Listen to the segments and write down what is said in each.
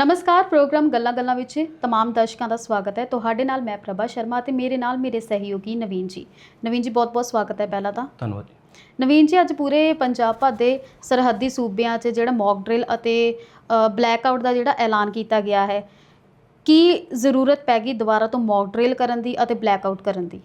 ਨਮਸਕਾਰ ਪ੍ਰੋਗਰਾਮ ਗੱਲਾਂ ਗੱਲਾਂ ਵਿੱਚ तमाम ਦਰਸ਼ਕਾਂ ਦਾ ਸਵਾਗਤ ਹੈ ਤੁਹਾਡੇ ਨਾਲ ਮੈਂ ਪ੍ਰਭਾ ਸ਼ਰਮਾ ਤੇ ਮੇਰੇ ਨਾਲ ਮੇਰੇ ਸਹਿਯੋਗੀ ਨਵੀਨ ਜੀ ਨਵੀਨ ਜੀ ਬਹੁਤ-ਬਹੁਤ ਸਵਾਗਤ ਹੈ ਪਹਿਲਾਂ ਤਾਂ ਧੰਨਵਾਦ ਜੀ ਨਵੀਨ ਜੀ ਅੱਜ ਪੂਰੇ ਪੰਜਾਬ ਭਰ ਦੇ ਸਰਹੱਦੀ ਸੂਬਿਆਂ 'ਚ ਜਿਹੜਾ ਮੌਕ ਡਰਿਲ ਅਤੇ ਬਲੈਕਆਊਟ ਦਾ ਜਿਹੜਾ ਐਲਾਨ ਕੀਤਾ ਗਿਆ ਹੈ ਕੀ ਜ਼ਰੂਰਤ ਪੈ ਗਈ ਦੁਬਾਰਾ ਤੋਂ ਮੌਕ ਡਰਿਲ ਕਰਨ ਦੀ ਅਤੇ ਬਲੈਕਆਊਟ ਕਰਨ ਦੀ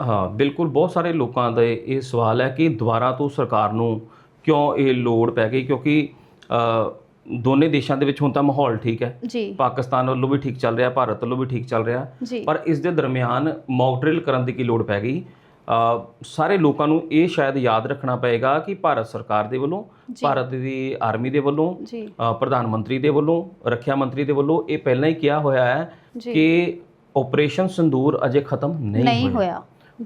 ਹਾਂ ਬਿਲਕੁਲ ਬਹੁਤ ਸਾਰੇ ਲੋਕਾਂ ਦਾ ਇਹ ਸਵਾਲ ਹੈ ਕਿ ਦੁਬਾਰਾ ਤੋਂ ਸਰਕਾਰ ਨੂੰ ਕਿਉਂ ਇਹ ਲੋੜ ਪੈ ਗਈ ਕਿਉਂਕਿ ਅ, ਦੋਨੇ ਦੇਸ਼ਾਂ ਦੇ ਵਿੱਚ ਹੁਣ ਤਾਂ ਮਾਹੌਲ ਠੀਕ ਹੈ। ਜੀ। ਪਾਕਿਸਤਾਨ ਵੱਲੋਂ ਵੀ ਠੀਕ ਚੱਲ ਰਿਹਾ ਭਾਰਤ ਵੱਲੋਂ ਵੀ ਠੀਕ ਚੱਲ ਰਿਹਾ। ਜੀ। ਪਰ ਇਸ ਦੇ ਦਰਮਿਆਨ ਮੌਕ ਡਰਿਲ ਕਰਨ ਦੀ ਕੀ ਲੋੜ ਪੈ ਗਈ? ਅ, ਸਾਰੇ ਲੋਕਾਂ ਨੂੰ ਇਹ ਸ਼ਾਇਦ ਯਾਦ ਰੱਖਣਾ ਪਏਗਾ ਕਿ ਭਾਰਤ ਸਰਕਾਰ ਦੇ ਵੱਲੋਂ ਜੀ। ਭਾਰਤ ਦੀ ਆਰਮੀ ਦੇ ਵੱਲੋਂ ਜੀ। ਅ, ਪ੍ਰਧਾਨ ਮੰਤਰੀ ਦੇ ਵੱਲੋਂ ਰੱਖਿਆ ਮੰਤਰੀ ਦੇ ਵੱਲੋਂ ਇਹ ਪਹਿਲਾਂ ਹੀ ਕਿਹਾ ਹੋਇਆ ਹੈ ਜੀ। ਕਿ ਆਪਰੇਸ਼ਨ ਸੰਦੂਰ ਅਜੇ ਖਤਮ ਨਹੀਂ ਨਹੀਂ ਹੋਇਆ।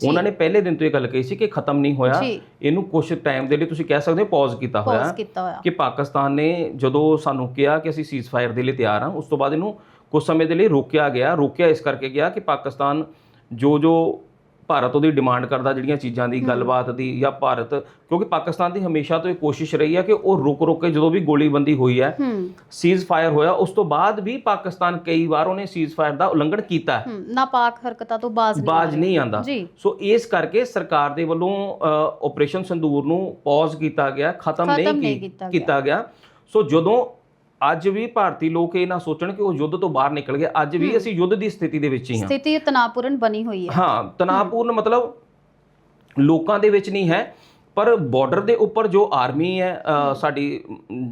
ਉਹਨਾਂ ਨੇ ਪਹਿਲੇ ਦਿਨ ਤੋਂ ਇਹ ਗੱਲ ਕਹੀ ਸੀ ਕਿ ਖਤਮ ਨਹੀਂ ਹੋਇਆ। ਇਹਨੂੰ ਕੁਝ ਟਾਈਮ ਦੇ ਲਈ ਤੁਸੀਂ ਕਹਿ ਸਕਦੇ ਹੋ ਪੌਜ਼ ਕੀਤਾ ਹੋਇਆ। ਕੀਤਾ ਹੋਇਆ। ਕਿ ਪਾਕਿਸਤਾਨ ਨੇ ਜਦੋਂ ਸਾਨੂੰ ਕਿਹਾ ਕਿ ਅਸੀਂ ਸੀਜ਼ਫਾਇਰ ਦੇ ਲਈ ਤਿਆਰ ਹਾਂ ਉਸ ਤੋਂ ਬਾਅਦ ਇਹਨੂੰ ਕੁਝ ਸਮੇਂ ਦੇ ਲਈ ਰੋਕਿਆ ਗਿਆ। ਰੋਕਿਆ ਇਸ ਕਰਕੇ ਗਿਆ ਕਿ ਪਾਕਿਸਤਾਨ ਜੋ ਜੋ ਭਾਰਤ ਉਹਦੀ ਡਿਮਾਂਡ ਕਰਦਾ ਜਿਹੜੀਆਂ ਚੀਜ਼ਾਂ ਦੀ ਗੱਲਬਾਤ ਦੀ ਜਾਂ ਭਾਰਤ ਕਿਉਂਕਿ ਪਾਕਿਸਤਾਨ ਦੀ ਹਮੇਸ਼ਾ ਤੋਂ ਇਹ ਕੋਸ਼ਿਸ਼ ਰਹੀ ਹੈ ਕਿ ਉਹ ਰੁਕ ਰੁਕ ਕੇ ਜਦੋਂ ਵੀ ਗੋਲੀਬੰਦੀ ਹੋਈ ਹੈ ਸੀਜ਼ ਫਾਇਰ ਹੋਇਆ ਉਸ ਤੋਂ ਬਾਅਦ ਵੀ ਪਾਕਿਸਤਾਨ ਕਈ ਵਾਰ ਉਹਨੇ ਸੀਜ਼ ਫਾਇਰ ਦਾ ਉਲੰਘਣ ਕੀਤਾ ਹੈ। ਨਾਪਾਕ ਹਰਕਤਾਂ ਤੋਂ ਬਾਜ਼ ਨਹੀਂ ਬਾਜ ਨਹੀਂ ਆਂਦਾ ਸੋ ਇਸ ਕਰਕੇ ਸਰਕਾਰ ਦੇ ਵੱਲੋਂ ਆਪਰੇਸ਼ਨ ਸੰਦੂਰ ਨੂੰ ਪੌਜ਼ ਕੀਤਾ ਗਿਆ ਖਤਮ ਨਹੀਂ ਕੀਤਾ ਗਿਆ। ਸੋ ਜਦੋਂ ਅੱਜ ਵੀ ਭਾਰਤੀ ਲੋਕ ਇਹ ਨਾ ਸੋਚਣ ਕਿ ਉਹ ਯੁੱਧ ਤੋਂ ਬਾਹਰ ਨਿਕਲ ਗਏ। ਅੱਜ ਵੀ ਅਸੀਂ ਯੁੱਧ ਦੀ ਸਥਿਤੀ ਦੇ ਵਿੱਚ ਹੀ ਹਾਂ। ਸਥਿਤੀ ਤਣਾਅਪੂਰਨ ਬਣੀ ਹੋਈ ਹੈ। ਹਾਂ ਤਣਾਅਪੂਰਨ ਮਤਲਬ ਲੋਕਾਂ ਦੇ ਵਿੱਚ ਨਹੀਂ ਹੈ ਪਰ ਬਾਰਡਰ ਦੇ ਉੱਪਰ ਜੋ ਆਰਮੀ ਹੈ ਸਾਡੀ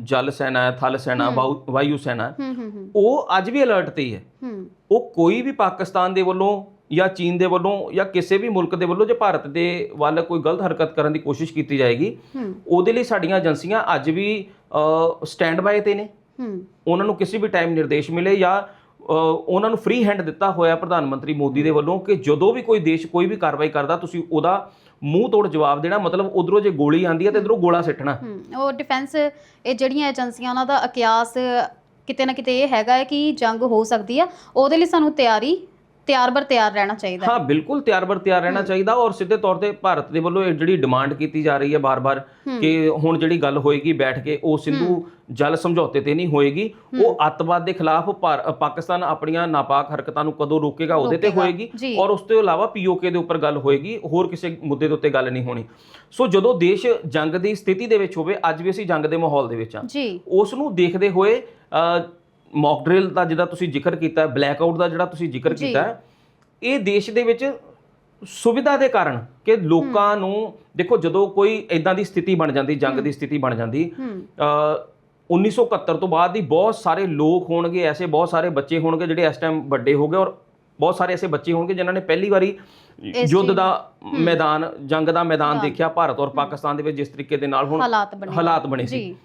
ਜਲ ਸੈਨਾ ਹੈ ਥਲ ਸੈਨਾ ਵਾਯੂ- ਸੈਨਾ ਉਹ ਅੱਜ ਵੀ ਅਲਰਟ ਤੇ ਹੀ ਹੈ। ਉਹ ਕੋਈ ਵੀ ਪਾਕਿਸਤਾਨ ਦੇ ਵੱਲੋਂ ਜਾਂ ਚੀਨ ਦੇ ਵੱਲੋਂ ਜਾਂ ਕਿਸੇ ਵੀ ਮੁਲਕ ਦੇ ਵੱਲੋਂ ਜੇ ਭਾਰਤ ਦੇ ਵੱਲ ਕੋਈ ਗਲਤ ਹਰਕਤ ਕਰਨ ਦੀ ਕੋਸ਼ਿਸ਼ ਕੀਤੀ ਜਾਏਗੀ ਉਹਦੇ ਲਈ ਸਾਡੀਆਂ ਏਜੰਸੀਆਂ ਅੱਜ ਵੀ ਸਟੈਂਡ ਬਾਏ ਤੇ ਨੇ। ਉਹਨਾਂ ਨੂੰ ਕਿਸੇ ਵੀ ਟਾਈਮ ਨਿਰਦੇਸ਼ ਮਿਲੇ ਜਾਂ ਉਹਨਾਂ ਨੂੰ ਫ੍ਰੀ ਹੈਂਡ ਦਿੱਤਾ ਹੋਇਆ ਪ੍ਰਧਾਨ ਮੰਤਰੀ ਮੋਦੀ ਦੇ ਵੱਲੋਂ ਕਿ ਜਦੋਂ ਵੀ ਕੋਈ ਦੇਸ਼ ਕੋਈ ਵੀ ਕਾਰਵਾਈ ਕਰਦਾ ਤੁਸੀਂ ਉਹਦਾ ਮੂੰਹ ਤੋੜ ਜਵਾਬ ਦੇਣਾ ਮਤਲਬ ਉਧਰੋਂ ਜੇ ਗੋਲੀ ਆਂਦੀ ਹੈ ਤੇ ਇਧਰੋਂ ਗੋਲਾ ਸਿੱਟਣਾ। ਉਹ ਡਿਫੈਂਸ ਇਹ ਜਿਹੜੀਆਂ ਏਜੰਸੀਆਂ ਉਹਨਾਂ ਦਾ ਅਕਿਆਸ ਕਿਤੇ ਨਾ ਕਿਤੇ ਇਹ ਹੈਗਾ ਹੈ ਕਿ ਜੰਗ ਹੋ ਸਕਦੀ ਆ। ਉਹਦੇ ਲਈ ਸਾਨੂੰ ਤਿਆਰੀ ਤਿਆਰ ਬਰ ਤਿਆਰ ਰਹਿਣਾ ਚਾਹੀਦਾ ਹਾਂ। ਬਿਲਕੁਲ ਤਿਆਰ ਬਰ ਤਿਆਰ ਰਹਿਣਾ ਚਾਹੀਦਾ ਔਰ ਸਿੱਧੇ ਤੌਰ ਤੇ ਭਾਰਤ ਦੇ ਵੱਲੋਂ ਇਹ ਜਿਹੜੀ ਡਿਮਾਂਡ ਕੀਤੀ ਜਾ ਰਹੀ ਹੈ ਬਾਰ-ਬਾਰ ਕਿ ਹੁਣ ਜਿਹੜੀ ਗੱਲ ਹੋਏਗੀ ਬੈਠ ਕੇ ਉਹ ਸਿੰਧੂ ਜਲ ਸਮਝੌਤੇ ਤੇ ਨਹੀਂ ਹੋਏਗੀ। ਉਹ ਅੱਤਵਾਦ ਦੇ ਖਿਲਾਫ ਪਾਕਿਸਤਾਨ ਆਪਣੀਆਂ ਨਾਪਾਕ ਹਰਕਤਾਂ ਨੂੰ ਕਦੋਂ ਰੋਕੇਗਾ ਉਹਦੇ ਤੇ ਹੋਏਗੀ। ਔਰ ਉਸ ਤੋਂ ਇਲਾਵਾ ਪੀਓਕੇ ਦੇ ਉੱਪਰ ਗੱਲ ਹੋਏਗੀ ਹੋਰ ਕਿਸੇ ਮੁੱਦੇ ਦੇ ਉੱਤੇ ਗੱਲ ਨਹੀਂ ਹੋਣੀ। ਸੋ ਜਦੋਂ ਦੇਸ਼ ਜੰਗ ਦੀ ਸਥਿਤੀ ਦੇ ਵਿੱਚ ਹੋਵੇ ਅੱਜ ਵੀ ਅਸੀਂ ਜੰਗ ਦੇ ਮਾਹੌਲ ਦੇ ਵਿੱਚ ਆ ਉਸ ਨੂੰ ਦੇਖਦੇ ਹੋਏ ਮੌਕ ਡਰਿਲ ਦਾ ਜਿਹੜਾ ਤੁਸੀਂ ਜ਼ਿਕਰ ਕੀਤਾ ਬਲੈਕਆਊਟ ਦਾ ਜਿਹੜਾ ਤੁਸੀਂ ਜ਼ਿਕਰ ਜੀ। ਕੀਤਾ ਹੈ, ਇਹ ਦੇਸ਼ ਦੇ ਵਿੱਚ ਸੁਵਿਧਾ ਦੇ ਕਾਰਨ ਕਿ ਲੋਕਾਂ ਨੂੰ ਦੇਖੋ ਜਦੋਂ ਕੋਈ ਇਦਾਂ ਦੀ ਸਥਿਤੀ ਬਣ ਜਾਂਦੀ ਜੰਗ ਦੀ ਸਥਿਤੀ ਬਣ ਜਾਂਦੀ ਹੂੰ। ਅ, 1971 ਤੋਂ ਬਾਅਦ ਦੀ ਬਹੁਤ ਸਾਰੇ ਲੋਕ ਹੋਣਗੇ ਐਸੇ ਬਹੁਤ ਸਾਰੇ ਬੱਚੇ ਹੋਣਗੇ ਜਿਹੜੇ ਇਸ ਟਾਈਮ ਵੱਡੇ ਹੋ ਗਏ ਔਰ ਬਹੁਤ ਸਾਰੇ ਐਸੇ ਬੱਚੇ ਹੋਣਗੇ ਜਿਨ੍ਹਾਂ ਨੇ ਪਹਿਲੀ ਵਾਰੀ ਯੁੱਧ ਚੀਜ਼- ਦਾ ਮੈਦਾਨ ਜੰਗ ਦਾ ਮੈਦਾਨ ਹਾਂ। ਦੇਖਿਆ ਭਾਰਤ ਔਰ ਪਾਕਿਸਤਾਨ ਦੇ ਵਿੱਚ ਜਿਸ ਤਰੀਕੇ ਦੇ ਨਾਲ ਹੁਣ ਹਾਲਾਤ ਬਣੇ ਹਾਲਾਤ ਬਣੇ ਸੀ। ਜੀ।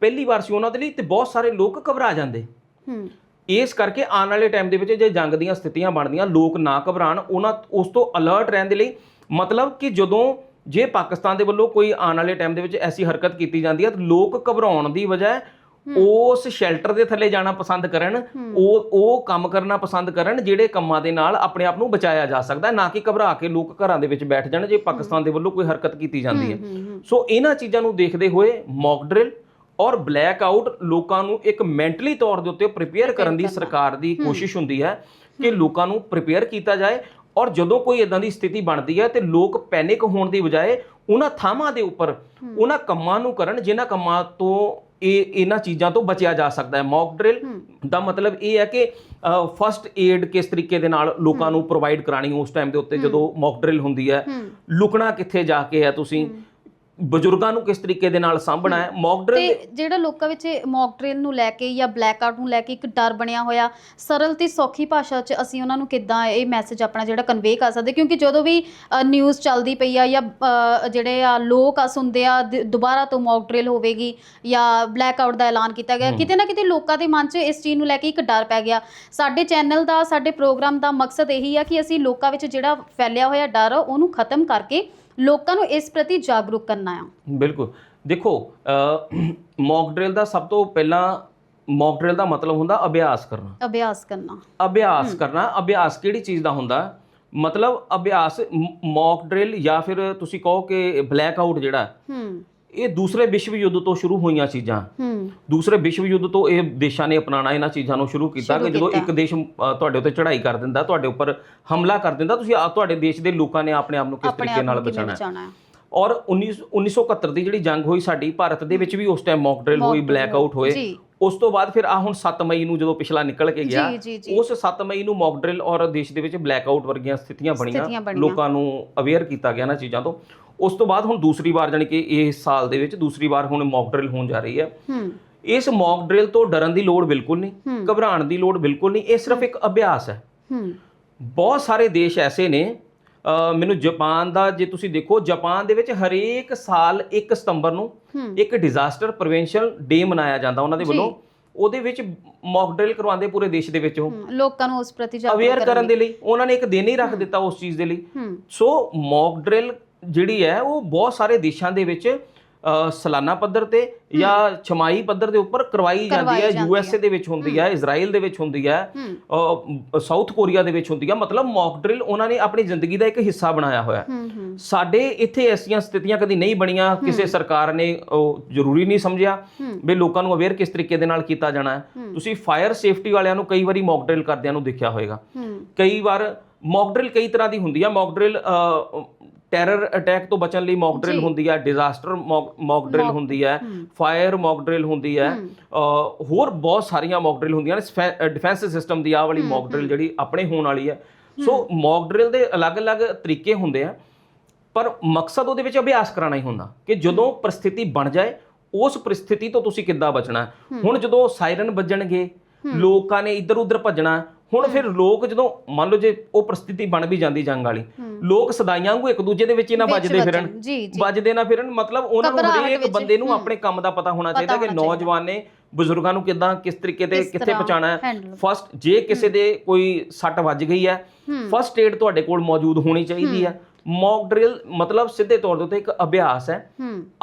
ਪਹਿਲੀ ਵਾਰ ਸੀ ਉਹਨਾਂ ਦੇ ਲਈ ਤੇ ਬਹੁਤ ਸਾਰੇ ਲੋਕ ਘਬਰਾ ਜਾਂਦੇ। ਹੂੰ। ਇਸ ਕਰਕੇ ਆਉਣ ਵਾਲੇ ਟਾਈਮ ਦੇ ਵਿੱਚ ਜੇ ਜੰਗ ਦੀਆਂ ਸਥਿਤੀਆਂ ਬਣਦੀਆਂ ਲੋਕ ਨਾ ਘਬਰਾਣ ਉਹਨਾਂ ਉਸ ਤੋਂ ਅਲਰਟ ਰਹਿਣ ਦੇ ਲਈ ਮਤਲਬ ਕਿ ਜਦੋਂ ਜੇ ਪਾਕਿਸਤਾਨ ਦੇ ਵੱਲੋਂ ਕੋਈ ਆਉਣ ਵਾਲੇ ਟਾਈਮ ਦੇ ਵਿੱਚ ਐਸੀ ਹਰਕਤ ਕੀਤੀ ਜਾਂਦੀ ਹੈ ਤਾਂ ਲੋਕ ਘਬਰਾਉਣ ਦੀ ਵਜ੍ਹਾ ਉਸ ਸ਼ੈਲਟਰ ਦੇ ਥੱਲੇ ਜਾਣਾ ਪਸੰਦ ਕਰਨ ਉਹ ਉਹ ਕੰਮ ਕਰਨਾ ਪਸੰਦ ਕਰਨ ਜਿਹੜੇ ਕੰਮਾਂ ਦੇ ਨਾਲ ਆਪਣੇ ਆਪ ਨੂੰ ਬਚਾਇਆ ਜਾ ਸਕਦਾ ਨਾ ਕਿ ਘਬਰਾ ਕੇ ਲੋਕ ਘਰਾਂ ਦੇ ਵਿੱਚ ਬੈਠ ਜਾਣ ਜੇ ਪਾਕਿਸਤਾਨ ਦੇ ਵੱਲੋਂ ਕੋਈ ਹਰਕਤ ਕੀਤੀ ਜਾਂਦੀ ਹੂੰ। ਸੋ ਇਹਨਾਂ ਚੀਜ਼ਾਂ ਨੂੰ ਦੇਖਦੇ ਹੋਏ ਮੌਕ ਡਰਿਲ ਔਰ ਬਲੈਕ ਆਊਟ ਲੋਕਾਂ ਨੂੰ ਇੱਕ ਮੈਂਟਲੀ ਤੌਰ ਦੇ ਉੱਤੇ ਪ੍ਰਿਪੇਅਰ ਕਰਨ ਦੀ ਸਰਕਾਰ ਦੀ ਕੋਸ਼ਿਸ਼ ਹੁੰਦੀ ਹੈ ਕਿ ਲੋਕਾਂ ਨੂੰ ਪ੍ਰਿਪੇਅਰ ਕੀਤਾ ਜਾਏ ਔਰ ਜਦੋਂ ਕੋਈ ਇਦਾਂ ਦੀ ਸਥਿਤੀ ਬਣਦੀ ਹੈ ਤੇ ਲੋਕ ਪੈਨਿਕ ਹੋਣ ਦੀ ਬਜਾਏ ਉਹਨਾਂ ਥਾਵਾਂ ਦੇ ਉੱਪਰ ਉਹਨਾਂ ਕੰਮਾਂ ਨੂੰ ਕਰਨ ਜਿਨ੍ਹਾਂ ਕੰਮਾਂ ਤੋਂ ਇਹ ਇਹਨਾਂ ਚੀਜ਼ਾਂ ਤੋਂ ਬਚਿਆ ਜਾ ਸਕਦਾ ਹੈ। ਮੌਕ ਡਰਿਲ ਦਾ ਮਤਲਬ ਇਹ ਹੈ ਕਿ ਫਸਟ ਏਡ ਕਿਸ ਤਰੀਕੇ ਦੇ ਨਾਲ ਲੋਕਾਂ ਨੂੰ ਪ੍ਰੋਵਾਈਡ ਕਰਾਣੀ ਉਸ ਟਾਈਮ ਦੇ ਉੱਤੇ ਜਦੋਂ ਮੌਕ ਡਰਿਲ ਹੁੰਦੀ ਹੈ। ਹੂੰ। ਲੁਕਣਾ ਕਿੱਥੇ ਜਾ ਕੇ ਹੈ ਤੁਸੀਂ? ਬਜ਼ੁਰਗਾਂ ਨੂੰ ਕਿਸ ਤਰੀਕੇ ਦੇ ਨਾਲ ਸਾਂਭਣਾ ਹੈ? ਮੌਕ ਡਰਿਲ ਤੇ ਜਿਹੜਾ ਲੋਕਾਂ ਵਿੱਚ ਮੌਕ ਡਰਿਲ ਨੂੰ ਲੈ ਕੇ ਜਾਂ ਬਲੈਕਆਊਟ ਨੂੰ ਲੈ ਕੇ ਇੱਕ ਡਰ ਬਣਿਆ ਹੋਇਆ ਸਰਲ ਤੇ ਸੌਖੀ ਭਾਸ਼ਾ 'ਚ ਅਸੀਂ ਉਹਨਾਂ ਨੂੰ ਕਿੱਦਾਂ ਇਹ ਮੈਸੇਜ ਆਪਣਾ ਜਿਹੜਾ ਕਨਵੇ ਕਰ ਸਕਦੇ? ਕਿਉਂਕਿ ਜਦੋਂ ਵੀ ਨਿਊਜ਼ ਚੱਲਦੀ ਪਈ ਆ ਜਾਂ ਜਿਹੜੇ ਆ ਲੋਕ ਆ ਸੁਣਦੇ ਆ ਦੁਬਾਰਾ ਤੋਂ ਮੌਕ ਡਰਿਲ ਹੋਵੇਗੀ ਜਾਂ ਬਲੈਕਆਊਟ ਦਾ ਐਲਾਨ ਕੀਤਾ ਗਿਆ ਕਿਤੇ ਨਾ ਕਿਤੇ ਲੋਕਾਂ ਦੇ ਮਨ 'ਚ ਇਸ ਚੀਜ਼ ਨੂੰ ਲੈ ਕੇ ਇੱਕ ਡਰ ਪੈ ਗਿਆ। ਸਾਡੇ ਚੈਨਲ ਦਾ ਸਾਡੇ ਪ੍ਰੋਗਰਾਮ ਦਾ ਮਕਸਦ ਇਹੀ ਆ ਕਿ ਅਸੀਂ ਲੋਕਾਂ ਵਿੱਚ ਜਿਹੜਾ ਫੈਲਿਆ ਹੋਇਆ ਡਰ ਉਹਨੂੰ ਖਤਮ ਕਰਕੇ ਲੋਕਾਂ ਨੂੰ ਇਸ ਪ੍ਰਤੀ ਜਾਗਰੂਕ ਕਰਨਾ ਆ। ਬਿਲਕੁਲ। ਦੇਖੋ ਮੌਕ ਡਰਿਲ ਦਾ ਸਭ ਤੋਂ ਪਹਿਲਾਂ ਮੌਕ ਡਰਿਲ ਦਾ ਮਤਲਬ ਹੁੰਦਾ ਅਭਿਆਸ ਕਰਨਾ। ਅਭਿਆਸ ਕਰਨਾ। ਅਭਿਆਸ ਕਰਨਾ ਅਭਿਆਸ ਕਿਹੜੀ ਚੀਜ਼ ਦਾ ਹੁੰਦਾ? ਮਤਲਬ ਅਭਿਆਸ ਮੌਕ ਡਰਿਲ ਜਾਂ ਫਿਰ ਤੁਸੀਂ ਕਹੋ ਕਿ ਬਲੈਕ ਆਊਟ ਜਿਹੜਾ। ਹੂੰ। ਇਹ ਦੂਸਰੇ ਵਿਸ਼ਵ ਯੁੱਧ ਤੋਂ ਸ਼ੁਰੂ ਹੋਈਆਂ ਚੀਜ਼ਾਂ। ਦੂਸਰੇ ਵਿਸ਼ਵ ਯੁੱਧ ਤੋਂ ਇਹ ਦੇਸ਼ਾਂ ਨੇ ਅਪਣਾਉਣਾ ਇਹਨਾਂ ਚੀਜ਼ਾਂ ਨੂੰ ਸ਼ੁਰੂ ਕੀਤਾ ਕਿ ਜਦੋਂ। ਇੱਕ ਦੇਸ਼ ਤੁਹਾਡੇ ਉੱਤੇ ਚੜ੍ਹਾਈ ਕਰ ਦਿੰਦਾ ਤੁਹਾਡੇ ਉੱਪਰ ਹਮਲਾ ਕਰ ਦਿੰਦਾ ਤੁਸੀਂ ਆ- ਤੁਹਾਡੇ ਦੇਸ਼ ਦੇ ਲੋਕਾਂ ਨੇ ਆਪਣੇ ਆਪ ਨੂੰ ਕਿਸ ਤਰੀਕੇ ਨਾਲ ਬਚਾਉਣਾ ਹੈ? ਔਰ 19 1971 ਦੀ ਜਿਹੜੀ ਜੰਗ ਹੋਈ ਸਾਡੀ ਭਾਰਤ ਦੇ ਵਿੱਚ ਵੀ ਉਸ ਟਾਈਮ ਮੌਕ ਡਰਿਲ ਹੋਈ ਬਲੈਕ ਆਊਟ ਹੋਏ। ਉਸ ਤੋਂ ਬਾਅਦ ਫਿਰ ਆ ਹੁਣ 7 ਮਈ ਨੂੰ ਜਦੋਂ ਪਿਛਲਾ ਨਿਕਲ ਕੇ ਗਿਆ ਉਸ 7 ਮਈ ਨੂੰ ਮੌਕ ਡਰਿਲ ਔਰ ਦੇਸ਼ ਦੇ ਵਿੱਚ ਬਲੈਕ ਆਊਟ ਵਰਗੀਆਂ ਸਥਿਤੀਆਂ ਬਣੀਆਂ। ਲੋਕਾਂ ਨੂੰ ਅਵੇਅਰ ਕੀਤਾ ਗਿਆ ਨਾ ਚੀਜ਼ਾਂ ਤੋਂ। ਉਸ ਤੋਂ ਬਾਅਦ ਹੁਣ ਦੂਸਰੀ ਵਾਰ ਜਾਣੀ ਕਿ ਇਸ ਸਾਲ ਦੇ ਵਿੱਚ ਦੂਸਰੀ ਵਾਰ ਹੁਣ ਮੌਕ ਡਰਿਲ ਹੋਣ ਜਾ ਰਹੀ ਹੈ। ਹੂੰ। ਇਸ ਮੌਕ ਡਰਿਲ ਤੋਂ ਡਰਨ ਦੀ ਲੋੜ ਬਿਲਕੁਲ ਨਹੀਂ। ਘਬਰਾਉਣ ਦੀ ਲੋੜ ਬਿਲਕੁਲ ਨਹੀਂ ਇਹ ਸਿਰਫ ਇੱਕ ਅਭਿਆਸ ਹੈ। ਹੂੰ। ਬਹੁਤ ਸਾਰੇ ਦੇਸ਼ ਐਸੇ ਨੇ ਮੈਨੂੰ ਜਾਪਾਨ ਦਾ ਜੇ ਤੁਸੀਂ ਦੇਖੋ ਜਾਪਾਨ ਦੇ ਵਿੱਚ ਹਰੇਕ ਸਾਲ 1 ਸਤੰਬਰ ਨੂੰ ਇੱਕ ਡਿਜ਼ਾਸਟਰ ਪ੍ਰੀਵੈਂਸ਼ਨ ਡੇ ਮਨਾਇਆ ਜਾਂਦਾ ਉਹਨਾਂ ਦੇ। ਵੱਲੋਂ। ਉਹਦੇ ਵਿੱਚ ਮੌਕ ਡਰਿਲ ਕਰਵਾਉਂਦੇ ਪੂਰੇ ਦੇਸ਼ ਦੇ ਵਿੱਚ ਉਹ। ਲੋਕਾਂ ਨੂੰ ਉਸ ਪ੍ਰਤੀ ਜਾਗਰੂਕ ਅਵੇਅਰ ਕਰਨ ਦੇ ਲਈ। ਉਹਨਾਂ ਨੇ ਇੱਕ ਦਿਨ ਹੀ ਰੱਖ ਦਿੱਤਾ ਉਸ ਚੀਜ਼ ਦੇ ਲਈ। ਸੋ ਮੌਕ ਡਰਿਲ ਜਿਹੜੀ ਹੈ ਉਹ ਬਹੁਤ ਸਾਰੇ ਦੇਸ਼ਾਂ ਦੇ ਵਿੱਚ ਸਾਲਾਨਾ ਪੱਧਰ ਤੇ ਜਾਂ ਛਮਾਈ ਪੱਧਰ ਦੇ ਉੱਪਰ ਕਰਵਾਈ ਜਾਂਦੀ ਹੈ ਯੂ ਐਸ ਏ ਦੇ ਵਿੱਚ ਹੁੰਦੀ ਹੈ ਇਜ਼ਰਾਈਲ ਦੇ ਵਿੱਚ ਹੁੰਦੀ ਹੈ ਹੂੰ। ਸਾਊਥ ਕੋਰੀਆ ਦੇ ਵਿੱਚ ਹੁੰਦੀ ਹੈ। ਮਤਲਬ ਮੌਕ ਡਰਿਲ ਉਹਨਾਂ ਨੇ ਆਪਣੀ ਜ਼ਿੰਦਗੀ ਦਾ ਇੱਕ ਹਿੱਸਾ ਬਣਾਇਆ ਹੋਇਆ ਹੈ। ਹੂੰ ਹੂੰ। ਸਾਡੇ ਇੱਥੇ ਐਸੀਆਂ ਸਥਿਤੀਆਂ ਕਦੀ ਨਹੀਂ ਬਣੀਆਂ ਕਿਸੇ ਸਰਕਾਰ ਨੇ ਉਹ ਜ਼ਰੂਰੀ ਨਹੀਂ ਸਮਝਿਆ ਹੂੰ। ਵੀ ਲੋਕਾਂ ਨੂੰ ਅਵੇਅਰ ਕਿਸ ਤਰੀਕੇ ਦੇ ਨਾਲ ਕੀਤਾ ਜਾਣਾ ਹੈ। ਤੁਸੀਂ ਫਾਇਰ ਸੇਫਟੀ ਵਾਲਿਆਂ ਨੂੰ ਕਈ ਵਾਰੀ ਮੌਕ ਡਰਿਲ ਕਰਦਿਆਂ ਨੂੰ ਦੇਖਿਆ ਹੋਵੇਗਾ ਹੂੰ। ਕਈ ਵਾਰ ਮੌਕ ਡਰਿਲ ਕਈ ਤਰ੍ਹਾਂ ਦੀ ਹੁੰਦੀ ਆ। ਮੌਕ ਡਰਿਲ ਟੈਰਰ ਅਟੈਕ ਤੋਂ ਬਚਣ ਲਈ ਮੌਕ ਡਰਿਲ। ਹੁੰਦੀ ਹੈ ਡਿਜ਼ਾਸਟਰ ਮੌਕ ਡਰਿਲ ਹੁੰਦੀ ਹੈ। ਫਾਇਰ ਮੌਕ ਡਰਿਲ ਹੁੰਦੀ ਹੈ। ਹੋਰ ਬਹੁਤ ਸਾਰੀਆਂ ਮੌਕ ਡਰਿਲ ਹੁੰਦੀਆਂ ਨੇ ਡਿਫੈਂਸ ਸਿਸਟਮ ਦੀ ਆ ਵਾਲੀ ਮੌਕ ਡਰਿਲ ਜਿਹੜੀ ਆਪਣੇ ਹੋਣ ਵਾਲੀ ਹੈ। ਸੋ ਮੌਕ ਡਰਿਲ ਦੇ ਅਲੱਗ-ਅਲੱਗ ਤਰੀਕੇ ਹੁੰਦੇ ਆ ਪਰ ਮਕਸਦ ਉਹਦੇ ਵਿੱਚ ਅਭਿਆਸ ਕਰਾਣਾ ਹੀ ਹੁੰਦਾ ਕਿ ਜਦੋਂ ਪਰਿਸਥਿਤੀ ਬਣ ਜਾਏ ਉਸ ਪਰਿਸਥਿਤੀ ਤੋਂ ਤੁਸੀਂ ਕਿੱਦਾਂ ਬਚਣਾ। ਹੁਣ ਜਦੋਂ ਸਾਇਰਨ ਵੱਜਣਗੇ ਲੋਕਾਂ ਨੇ ਇੱਧਰ ਉੱਧਰ ਭੱਜਣਾ ਹੁਣ ਫਿਰ ਲੋਕ ਜਦੋਂ ਮੰਨ ਲਓ ਜੇ ਉਹ ਪਰਿਸਥਿਤੀ ਬਣ ਵੀ ਜਾਂਦੀ ਜੰਗ ਵਾਲੀ ਲੋਕ ਸਦਾਈਆਂ ਵਾਂਗੂ ਇੱਕ ਦੂਜੇ ਦੇ ਵਿੱਚ ਹੀ ਨਾ ਵਿੱਚ ਵੱਜਦੇ ਫਿਰਨ। ਵੱਜਦੇ ਨਾ ਫਿਰਨ ਮਤਲਬ ਉਹਨਾਂ ਨੂੰ ਹਰੇਕ ਬੰਦੇ ਨੂੰ। ਆਪਣੇ ਕੰਮ ਦਾ ਪਤਾ ਹੋਣਾ ਚਾਹੀਦਾ ਕਿ। ਨੌਜਵਾਨ ਨੇ ਬਜ਼ੁਰਗਾਂ ਨੂੰ ਕਿੱਦਾਂ ਕਿਸ ਤਰੀਕੇ ਤੇ ਕਿੱਥੇ ਤਰ੍ਹਾਂ ਪਹੁੰਚਾਉਣਾ ਹੈ। ਫਸਟ ਜੇ ਕਿਸੇ ਦੇ ਕੋਈ ਸੱਟ ਵੱਜ ਗਈ ਹੈ ਫਸਟ ਏਡ ਤੁਹਾਡੇ ਕੋਲ ਮੌਜੂਦ ਹੋਣੀ ਚਾਹੀਦੀ ਹੈ। ਮੌਕ ਡਰਿਲ ਮਤਲਬ ਸਿੱਧੇ ਤੌਰ ਦੇ ਉੱਤੇ ਇੱਕ ਅਭਿਆਸ ਹੈ।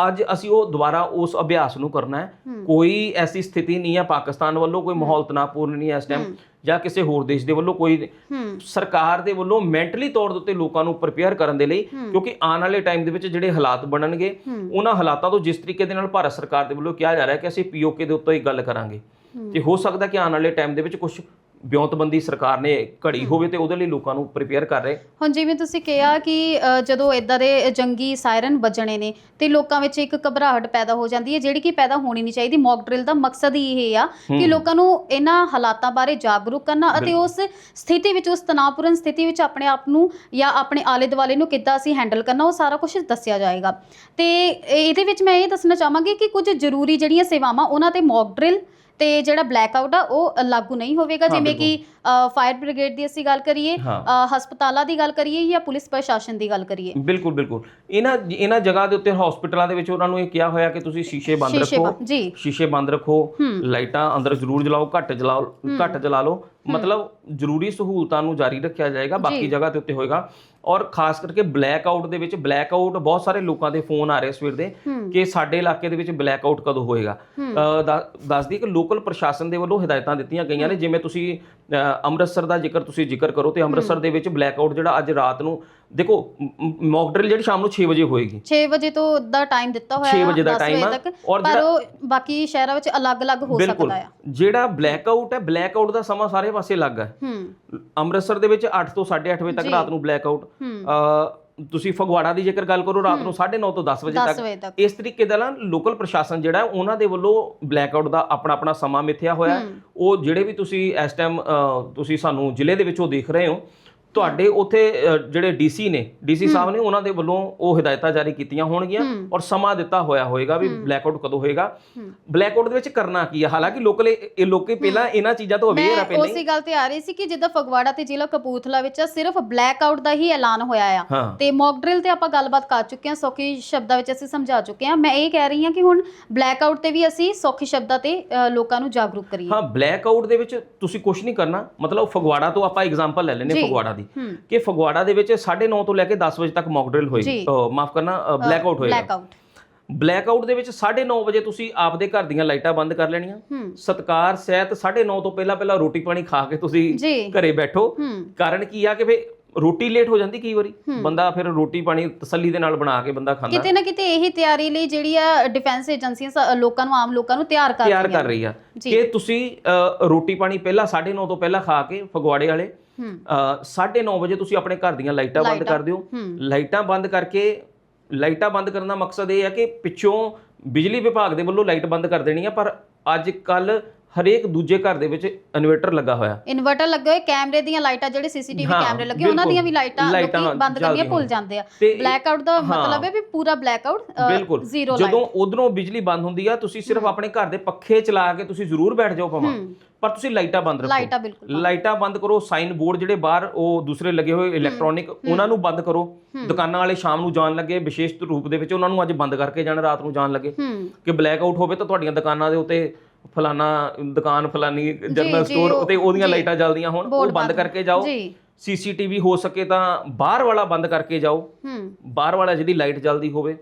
ਅੱਜ ਅਸੀਂ ਉਹ ਦੁਬਾਰਾ ਉਸ ਅਭਿਆਸ ਨੂੰ ਕਰਨਾ ਹੈ। ਕੋਈ ਐਸੀ ਸਥਿਤੀ ਨਹੀਂ ਹੈ ਪਾਕਿਸਤਾਨ ਵੱਲੋਂ ਕੋਈ ਮਾਹੌਲ ਤਣਾਅਪੂਰਨ ਨਹੀਂ ਹੈ ਇਸ ਟਾਈਮ ਜਾਂ ਕਿਸੇ ਹੋਰ ਦੇਸ਼ ਦੇ ਵੱਲੋਂ ਕੋਈ ਸਰਕਾਰ ਦੇ ਵੱਲੋਂ ਮੈਂਟਲੀ ਤੌਰ ਦੇ ਉੱਤੇ ਲੋਕਾਂ ਨੂੰ ਪ੍ਰਿਪੇਅਰ ਕਰਨ ਦੇ ਲਈ ਕਿਉਂਕਿ ਆਉਣ ਵਾਲੇ ਟਾਈਮ ਦੇ ਵਿੱਚ ਜਿਹੜੇ ਹਾਲਾਤ ਬਣਨਗੇ ਉਹਨਾਂ ਹਾਲਾਤਾਂ ਤੋਂ ਜਿਸ ਤਰੀਕੇ ਦੇ ਨਾਲ ਭਾਰਤ ਸਰਕਾਰ ਦੇ ਵੱਲੋਂ ਕਿਹਾ ਜਾ ਰਿਹਾ ਕਿ ਅਸੀਂ ਪੀਓਕੇ ਦੇ ਉੱਤੇ ਹੀ ਗੱਲ ਕਰਾਂਗੇ। ਤੇ ਹੋ ਸਕਦਾ ਕਿ ਆਉਣ ਵਾਲੇ ਟਾਈਮ ਦੇ ਵਿੱਚ ਕੁਝ ਵਿਉਂਤਬੰਦੀ ਸਰਕਾਰ ਨੇ ਘੜੀ ਹੋਵੇ ਤੇ ਉਹਦੇ ਲਈ ਲੋਕਾਂ ਨੂੰ ਪ੍ਰਿਪੇਅਰ ਕਰ ਰਹੇ। ਹੁਣ ਜਿਵੇਂ ਤੁਸੀਂ ਕਿਹਾ ਕਿ ਅ, ਜਦੋਂ ਇਦਾਂ ਦੇ ਜੰਗੀ ਸਾਇਰਨ ਵੱਜਣੇ ਨੇ ਤੇ ਲੋਕਾਂ ਵਿੱਚ ਇੱਕ ਘਬਰਾਹਟ ਪੈਦਾ ਹੋ ਜਾਂਦੀ ਹੈ ਜਿਹੜੀ ਕਿ ਪੈਦਾ ਹੋਣੀ ਨਹੀਂ ਚਾਹੀਦੀ। ਮੌਕ ਡਰਿਲ ਦਾ ਮਕਸਦ ਹੀ ਇਹ ਆ ਕਿ ਲੋਕਾਂ ਨੂੰ ਇਹਨਾਂ ਹਾਲਾਤਾਂ ਬਾਰੇ ਜਾਗਰੂਕ ਕਰਨਾ ਅਤੇ ਉਸ ਸਥਿਤੀ ਵਿੱਚ ਉਸ ਤਣਾਅਪੂਰਨ ਸਥਿਤੀ ਵਿੱਚ ਆਪਣੇ ਆਪ ਨੂੰ ਜਾਂ ਆਪਣੇ ਆਲੇ ਦੁਆਲੇ ਨੂੰ ਕਿੱਦਾਂ ਅਸੀਂ ਹੈਂਡਲ ਕਰਨਾ ਉਹ ਸਾਰਾ ਕੁਝ ਦੱਸਿਆ ਜਾਏਗਾ। ਤੇ ਇਹਦੇ ਵਿੱਚ ਮੈਂ ਇਹ ਦੱਸਣਾ ਚਾਹਾਂਗੀ ਕਿ ਕੁਝ ਜ਼ਰੂਰੀ ਜਿਹੜੀਆਂ ਸੇਵਾਵਾਂ ਉਹਨਾਂ ਤੇ ਮੌਕ ਡਰਿਲ ਤੇ ਜਿਹੜਾ ਬਲੈਕ ਆਊਟ ਆ ਉਹ ਲਾਗੂ ਨਹੀਂ ਹੋਵੇਗਾ। ਹਾਂ, ਜਿਵੇਂ ਕਿ ਫਾਇਰ ਬ੍ਰਿਗੇਡ ਦੀ ਅਸੀਂ ਗੱਲ ਕਰੀਏ ਹਾਂ। ਅ, ਹਸਪਤਾਲਾਂ ਦੀ ਗੱਲ ਕਰੀਏ ਜਾਂ ਪੁਲਿਸ ਪ੍ਰਸ਼ਾਸਨ ਦੀ ਗੱਲ ਕਰੀਏ? ਬਿਲਕੁਲ ਬਿਲਕੁਲ। ਇਹਨਾਂ ਇਹਨਾਂ ਜਗ੍ਹਾ ਦੇ ਉੱਤੇ ਹਸਪੀਟਲਾਂ ਦੇ ਵਿੱਚ ਉਹਨਾਂ ਨੂੰ ਇਹ ਕਿਹਾ ਹੋਇਆ ਕਿ ਤੁਸੀਂ ਸ਼ੀਸ਼ੇ ਬੰਦ ਸ਼ੀਸ਼ੇ ਰੱਖੋ। ਬੰਦ, ਜੀ। ਸ਼ੀਸ਼ੇ ਬੰਦ ਰੱਖੋ। ਲਾਈਟਾਂ ਅੰਦਰ ਜ਼ਰੂਰ ਜਲਾਓ ਘੱਟ ਜਲਾਓ ਘੱਟ ਜਲਾ ਲਓ। ਮਤਲਬ ਜ਼ਰੂਰੀ ਸਹੂਲਤਾਂ ਨੂੰ ਜਾਰੀ ਰੱਖਿਆ ਜਾਏਗਾ ਬਾਕੀ ਜਗ੍ਹਾ ਤੇ ਉੱਤੇ ਹੋਏਗਾ। ਔਰ ਖਾਸ ਕਰਕੇ ਬਲੈਕ ਆਊਟ ਦੇ ਵਿੱਚ ਬਲੈਕ ਆਊਟ ਬਹੁਤ ਸਾਰੇ ਲੋਕਾਂ ਦੇ ਫੋਨ ਆ ਰਹੇ ਸਵੇਰ ਦੇ ਕਿ ਸਾਡੇ ਇਲਾਕੇ ਦੇ ਵਿੱਚ ਬਲੈਕ ਆਊਟ ਕਦੋਂ ਹੋਏਗਾ? ਦੱਸਦੀ ਕਿ ਲੋਕਲ ਪ੍ਰਸ਼ਾਸਨ ਦੇ ਵੱਲੋਂ ਹਦਾਇਤਾਂ ਦਿੱਤੀਆਂ ਗਈਆਂ ਨੇ ਜਿਵੇਂ ਤੁਸੀਂ ਅੰਮ੍ਰਿਤਸਰ ਦਾ ਜ਼ਿਕਰ ਤੁਸੀਂ ਜ਼ਿਕਰ ਕਰੋ ਤੇ ਅੰਮ੍ਰਿਤਸਰ ਦੇ ਵਿੱਚ ਬਲੈਕ ਆਊਟ ਜਿਹੜਾ ਅੱਜ ਰਾਤ ਨੂੰ ਦੇਖੋ ਮੌਕ ਡਰਿਲ ਜਿਹੜੀ ਸ਼ਾਮ ਨੂੰ 6 ਵਜੇ ਹੋਏਗੀ। 6 ਵਜੇ ਤੋਂ ਦਾ ਟਾਈਮ ਦਿੱਤਾ ਹੋਇਆ 6 ਵਜੇ ਦਾ 10 time ਆ, ਪਰ ਉਹ ਬਾਕੀ ਸ਼ਹਿਰਾਂ ਵਿੱਚ ਅਲੱਗ-ਅਲੱਗ ਹੋ ਸਕਦਾ ਆ। ਜਿਹੜਾ ਬਲੈਕ ਆਊਟ ਹੈ ਬਲੈਕ ਆਊਟ ਦਾ ਸਮਾਂ ਸਾਰੇ ਪਾਸੇ ਅਲੱਗ ਹੈ। ਅੰਮ੍ਰਿਤਸਰ ਦੇ ਵਿੱਚ 8 ਤੋਂ 8:30 ਵਜੇ ਤੱਕ ਰਾਤ ਨੂੰ ਬਲੈਕ ਆਊਟ ਤੁਸੀਂ ਫਗਵਾੜਾ ਦੀ ਜੇਕਰ ਗੱਲ ਕਰੋ ਰਾਤ ਨੂੰ 9:30 ਤੋਂ 10 ਵਜੇ 10 ਤੱਕ। ਇਸ ਤਰੀਕੇ ਦਾ ਨਾ ਲੋਕਲ ਪ੍ਰਸ਼ਾਸਨ ਜਿਹੜਾ ਹੈ, ਉਹਨਾਂ ਦੇ ਵੱਲੋਂ ਬਲੈਕ ਆਊਟ ਦਾ ਆਪਣਾ ਆਪਣਾ ਸਮਾਂ ਮਿੱਥਿਆ ਹੋਇਆ। ਉਹ ਜਿਹੜੇ ਵੀ ਤੁਸੀਂ ਇਸ ਟਾਈਮ ਤੁਸੀਂ ਸਾਨੂੰ ਜ਼ਿਲ੍ਹੇ ਦੇ ਵਿੱਚੋਂ ਦੇਖ ਰਹੇ ਹੋ ਤੁਹਾਡੇ ਉੱਥੇ ਜਿਹੜੇ ਡੀਸੀ ਨੇ ਡੀਸੀ ਸਾਹਿਬ ਨੇ ਉਹਨਾਂ ਦੇ ਵੱਲੋਂ ਉਹ ਹਦਾਇਤਾਂ ਜਾਰੀ ਕੀਤੀਆਂ ਹੋਣਗੀਆਂ ਔਰ ਸਮਾਂ ਦਿੱਤਾ ਹੋਇਆ ਹੋਏਗਾ ਵੀ ਬਲੈਕ ਆਊਟ ਕਦੋਂ ਹੋਏਗਾ। ਬਲੈਕ ਆਊਟ ਦੇ ਵਿੱਚ ਕਰਨਾ ਕੀ ਹੈ ਹਾਲਾਂਕਿ ਲੋਕਲ ਇਹ ਲੋਕੀ ਪਹਿਲਾਂ ਇਹਨਾਂ ਚੀਜ਼ਾਂ ਤੋਂ ਅਵੇਅਰ ਆ ਪਹਿਲਾਂ ਉਸੇ ਗੱਲ ਤੇ ਆ ਰਹੀ ਸੀ ਕਿ ਜਿੱਦਾਂ ਫਗਵਾੜਾ ਤੇ ਜ਼ਿਲ੍ਹਾ ਕਪੂਰਥਲਾ ਵਿੱਚ ਆ, ਸਿਰਫ ਬਲੈਕ ਆਊਟ ਦਾ ਹੀ ਐਲਾਨ ਹੋਇਆ ਆ। ਤੇ ਮੌਕ ਡਰਿਲ ਤੇ ਆਪਾਂ ਗੱਲਬਾਤ ਕਰ ਚੁੱਕੇ ਹਾਂ ਸੌਖੀ ਸ਼ਬਦਾਂ ਵਿੱਚ ਅਸੀਂ ਸਮਝਾ ਚੁੱਕੇ ਹਾਂ। ਮੈਂ ਇਹ ਕਹਿ ਰਹੀ ਹਾਂ ਕਿ ਹੁਣ ਬਲੈਕ ਆਊਟ ਤੇ ਵੀ ਅਸੀਂ ਸੌਖੀ ਸ਼ਬਦਾਂ ਤੇ ਲੋਕਾਂ ਨੂੰ ਜਾਗਰੂਕ ਕਰੀਏ। ਹਾਂ ਬਲੈਕ ਆਊਟ ਦੇ ਵਿੱਚ ਤੁਸੀਂ ਕੁਝ ਨਹੀਂ ਕਰਨਾ। ਮਤਲਬ ਫਗਵਾੜਾ ਤੋਂ ਆਪਾਂ ਐਗਜ਼ਾਮਪਲ ਲੈ ਲੈਨੇ। ਫਗਵਾੜਾ ਦੀ। ਕਿ ਫਗਵਾੜਾ ਦੇ ਵਿੱਚ 9:30 ਤੋਂ ਲੈ ਕੇ 10 ਵਜੇ ਤੱਕ ਮੌਕ ਡਰਿਲ ਹੋਏਗੀ। ਮਾਫ ਕਰਨਾ ਬਲੈਕ ਆਊਟ ਹੋਏਗਾ। ਬਲੈਕ ਆਊਟ ਬਲੈਕ ਆਊਟ ਦੇ ਵਿੱਚ 9:30 ਵਜੇ ਤੁਸੀਂ ਆਪਦੇ ਘਰ ਦੀਆਂ ਲਾਈਟਾਂ ਬੰਦ ਕਰ ਲੈਣੀਆਂ। ਸਤਕਾਰ ਸਹਿਤ 9:30 ਤੋਂ ਪਹਿਲਾਂ ਪਹਿਲਾਂ ਰੋਟੀ ਪਾਣੀ ਖਾ ਕੇ ਤੁਸੀਂ ਘਰੇ ਬੈਠੋ। ਕਾਰਨ ਕੀ ਆ ਕਿ ਫੇ ਰੋਟੀ ਲੇਟ ਹੋ ਜਾਂਦੀ ਕਈ ਵਾਰੀ। ਬੰਦਾ ਫਿਰ ਰੋਟੀ ਪਾਣੀ ਤਸੱਲੀ ਦੇ ਨਾਲ ਬਣਾ ਕੇ ਬੰਦਾ ਖਾਂਦਾ। ਕਿਤੇ ਨਾ ਕਿਤੇ ਇਹੀ ਤਿਆਰੀ ਲਈ ਜਿਹੜੀ ਆ ਡਿਫੈਂਸ ਏਜੰਸੀਆਂ ਲੋਕਾਂ ਨੂੰ ਆਮ ਲੋਕਾਂ ਨੂੰ ਤਿਆਰ ਕਰ ਤਿਆਰ ਰਹੀਆਂ ਕਰ ਰਹੀ ਆ। ਕਿ ਤੁਸੀਂ ਰੋਟੀ ਪਾਣੀ ਪਹਿਲਾਂ 9:30 ਤੋਂ ਪਹਿਲਾਂ ਖਾ ਕੇ ਫਗਵਾੜੇ ਵਾਲੇ 9:30 ਵਜੇ ਤੁਸੀਂ ਆਪਣੇ ਘਰ ਦੀਆਂ ਲਾਈਟਾਂ ਬੰਦ ਕਰ ਦਿਓ। ਲਾਈਟਾਂ ਬੰਦ ਕਰਕੇ ਲਾਈਟਾਂ ਬੰਦ ਕਰਨ ਦਾ ਮਕਸਦ ਇਹ ਹੈ ਕਿ ਪਿੱਛੋਂ ਬਿਜਲੀ ਵਿਭਾਗ ਦੇ ਵੱਲੋਂ ਲਾਈਟ ਬੰਦ ਕਰ ਦੇਣੀ ਆ ਪਰ ਅੱਜ ਕੱਲ ਹਰੇਕ ਦੂਜੇ ਘਰ ਦੇ ਵਿੱਚ ਇਨਵਰਟਰ ਲੱਗਾ ਹੋਇਆ। ਇਨਵਰਟਰ ਲੱਗੇ ਹੋਏ ਕੈਮਰੇ ਦੀਆਂ ਲਾਈਟਾਂ ਜਿਹੜੇ ਸੀਸੀਟੀਵੀ ਕੈਮਰੇ ਲੱਗੇ ਉਹਨਾਂ। ਦੀਆਂ ਵੀ ਲਾਈਟਾਂ ਲੋਕੀ ਬੰਦ ਕਰਨੀਆਂ ਭੁੱਲ ਜਾਂਦੇ ਆ। ਬਲੈਕ ਆਊਟ ਦਾ। ਮਤਲਬ ਹੈ ਵੀ ਪੂਰਾ ਬਲੈਕ ਆਊਟ ਬਿਲਕੁਲ। ਜ਼ੀਰੋ ਜਦੋਂ ਉਧਰੋਂ ਬਿਜਲੀ ਬੰਦ ਹੁੰਦੀ ਆ ਤੁਸੀਂ ਸਿਰਫ ਆਪਣੇ ਘਰ ਦੇ ਪੱਖੇ ਚਲਾ ਕੇ ਤੁਸੀਂ ਜ਼ਰੂਰ ਬੈਠ ਜਾਓ ਭਾਵੇਂ। ਪਰ ਤੁਸੀਂ ਲਾਈਟਾਂ ਬੰਦ ਰੱਖੋ। ਲਾਈਟਾਂ ਬਿਲਕੁਲ ਲਾਈਟਾਂ ਬੰਦ ਕਰੋ ਸਾਈਨ ਬੋਰਡ ਜਿਹੜੇ ਬਾਹਰ ਉਹ ਦੂਸਰੇ ਲੱਗੇ ਹੋਏ ਇਲੈਕਟ੍ਰੋਨਿਕ ਉਹਨਾਂ ਨੂੰ ਬੰਦ ਕਰੋ। ਦੁਕਾਨਾਂ ਵਾਲੇ ਸ਼ਾਮ ਨੂੰ ਜਾਣ ਲੱਗੇ ਵਿਸ਼ੇਸ਼ ਰੂਪ ਦੇ ਵਿੱਚ ਉਹਨਾਂ ਨੂੰ ਅੱਜ ਬੰਦ ਕਰਕੇ ਜਾਣ ਰਾਤ ਨੂੰ ਜਾਣ ਲੱਗੇ। ਕਿ ਬਲੈਕ ਆਊਟ ਹੋਵੇ ਤਾਂ ਤੁਹਾਡੀਆਂ ਦੁਕਾਨਾਂ ਦੇ ਉੱਤੇ ਫਲਾਨਾ ਦੁਕਾਨ ਫਲਾਨੀ ਜਨਰਲ ਸਟੋਰ ਉਤੇ ਉਹਦੀਆਂ। ਲਾਈਟਾਂ ਜਲਦੀਆਂ ਹੋਣ ਉਹ ਬੰਦ ਕਰਕੇ ਜਾਓ। ਸੀਸੀਟੀਵੀ ਹੋ ਸਕੇ ਤਾਂ ਬਾਹਰ ਵਾਲਾ ਬੰਦ ਕਰਕੇ ਜਾਓ। ਬਾਹਰ ਵਾਲਾ ਜਿਹਦੀ ਲਾਈਟ ਜਲਦੀ ਹੋਵੇ।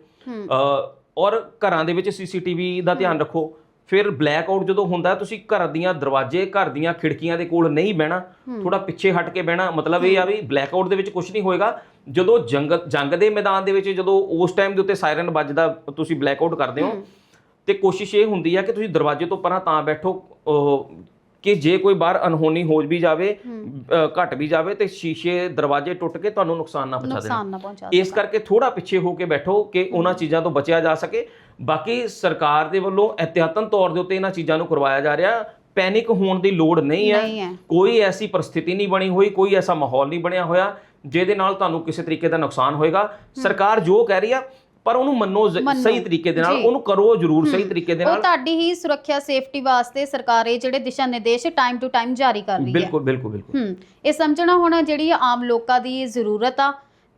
ਔਰ ਘਰਾਂ ਦੇ ਵਿੱਚ ਸੀਸੀਟੀਵੀ ਦਾ ਧਿਆਨ ਰੱਖੋ। ਫਿਰ ਬਲੈਕ ਆਊਟ ਜਦੋਂ ਹੁੰਦਾ ਤੁਸੀਂ ਘਰ ਦੀਆਂ ਦਰਵਾਜ਼ੇ ਘਰ ਦੀਆਂ ਖਿੜਕੀਆਂ ਦੇ ਕੋਲ ਨਹੀਂ ਬਹਿਣਾ ਥੋੜਾ ਪਿੱਛੇ ਹਟ ਕੇ ਬਹਿਣਾ ਮਤਲਬ ਇਹ ਆ ਵੀ ਬਲੈਕ ਆਊਟ ਦੇ ਵਿੱਚ ਕੁਝ ਨਹੀਂ ਹੋਏਗਾ। ਜਦੋਂ ਜੰਗ ਜੰਗ ਦੇ ਮੈਦਾਨ ਦੇ ਵਿੱਚ ਜਦੋਂ ਉਸ ਟਾਈਮ ਦੇ ਉੱਤੇ ਸਾਇਰਨ ਵੱਜਦਾ ਤੁਸੀਂ ਬਲੈਕ ਆਊਟ ਕਰਦੇ ਹੋ ਤੇ ਕੋਸ਼ਿਸ਼ ਇਹ ਹੁੰਦੀ ਆ ਕਿ ਤੁਸੀਂ ਦਰਵਾਜ਼ੇ ਤੋਂ ਪਰਾਂ ਤਾਂ ਬੈਠੋ ਕਿ ਜੇ ਕੋਈ ਬਾਹਰ ਅਨਹੋਣੀ ਹੋ ਵੀ ਜਾਵੇ ਘਟ ਵੀ ਜਾਵੇ ਤੇ ਸ਼ੀਸ਼ੇ ਦਰਵਾਜ਼ੇ ਟੁੱਟ ਕੇ ਤੁਹਾਨੂੰ ਨੁਕਸਾਨ ਨਾ ਪਹੁੰਚਾ ਦੇਣ। ਇਸ ਕਰਕੇ ਥੋੜਾ ਪਿੱਛੇ ਹੋ ਕੇ ਬੈਠੋ ਕਿ ਉਹਨਾਂ ਚੀਜ਼ਾਂ ਤੋਂ ਬਚਿਆ ਜਾ ਸਕੇ। ਬਾਕੀ ਸਰਕਾਰ ਦੇ ਵੱਲੋਂ ਇhtiyatan ਤੌਰ ਦੇ ਉੱਤੇ ਇਹਨਾਂ ਚੀਜ਼ਾਂ ਨੂੰ ਕਰਵਾਇਆ ਜਾ ਰਿਹਾ। ਪੈਨਿਕ ਹੋਣ ਦੀ ਲੋੜ ਨਹੀਂ ਹੈ। ਕੋਈ ਐਸੀ ਪਰਿਸਥਿਤੀ ਨਹੀਂ ਬਣੀ ਹੋਈ ਕੋਈ ਐਸਾ ਮਾਹੌਲ ਨਹੀਂ ਬਣਿਆ ਹੋਇਆ ਜਿਹਦੇ ਨਾਲ ਤੁਹਾਨੂੰ ਕਿਸੇ ਤਰੀਕੇ ਦਾ ਨੁਕਸਾਨ ਹੋਏਗਾ। ਸਰਕਾਰ ਜੋ ਕਹਿ ਰਹੀ ਆ ਪਰ ਉਹਨੂੰ ਮੰਨੋ। ਸਹੀ ਤਰੀਕੇ ਦੇ ਨਾਲ। ਉਹਨੂੰ ਕਰੋ ਜ਼ਰੂਰ ਸਹੀ ਤਰੀਕੇ ਦੇ ਉਹ ਨਾਲ ਤੁਹਾਡੀ ਹੀ ਸੁਰੱਖਿਆ ਸੇਫਟੀ ਵਾਸਤੇ ਸਰਕਾਰ ਇਹ ਜਿਹੜੇ ਦਿਸ਼ਾ ਨਿਰਦੇਸ਼ ਟਾਈਮ ਟੂ ਟਾਈਮ ਜਾਰੀ ਕਰ ਰਹੀ ਹੈ। ਬਿਲਕੁਲ ਬਿਲਕੁਲ ਬਿਲਕੁਲ। ਹੂੰ। ਇਹ ਸਮਝਣਾ ਹੁਣ ਜਿਹੜੀ ਆਮ ਲੋਕਾਂ ਦੀ ਜ਼ਰੂਰਤ ਆ।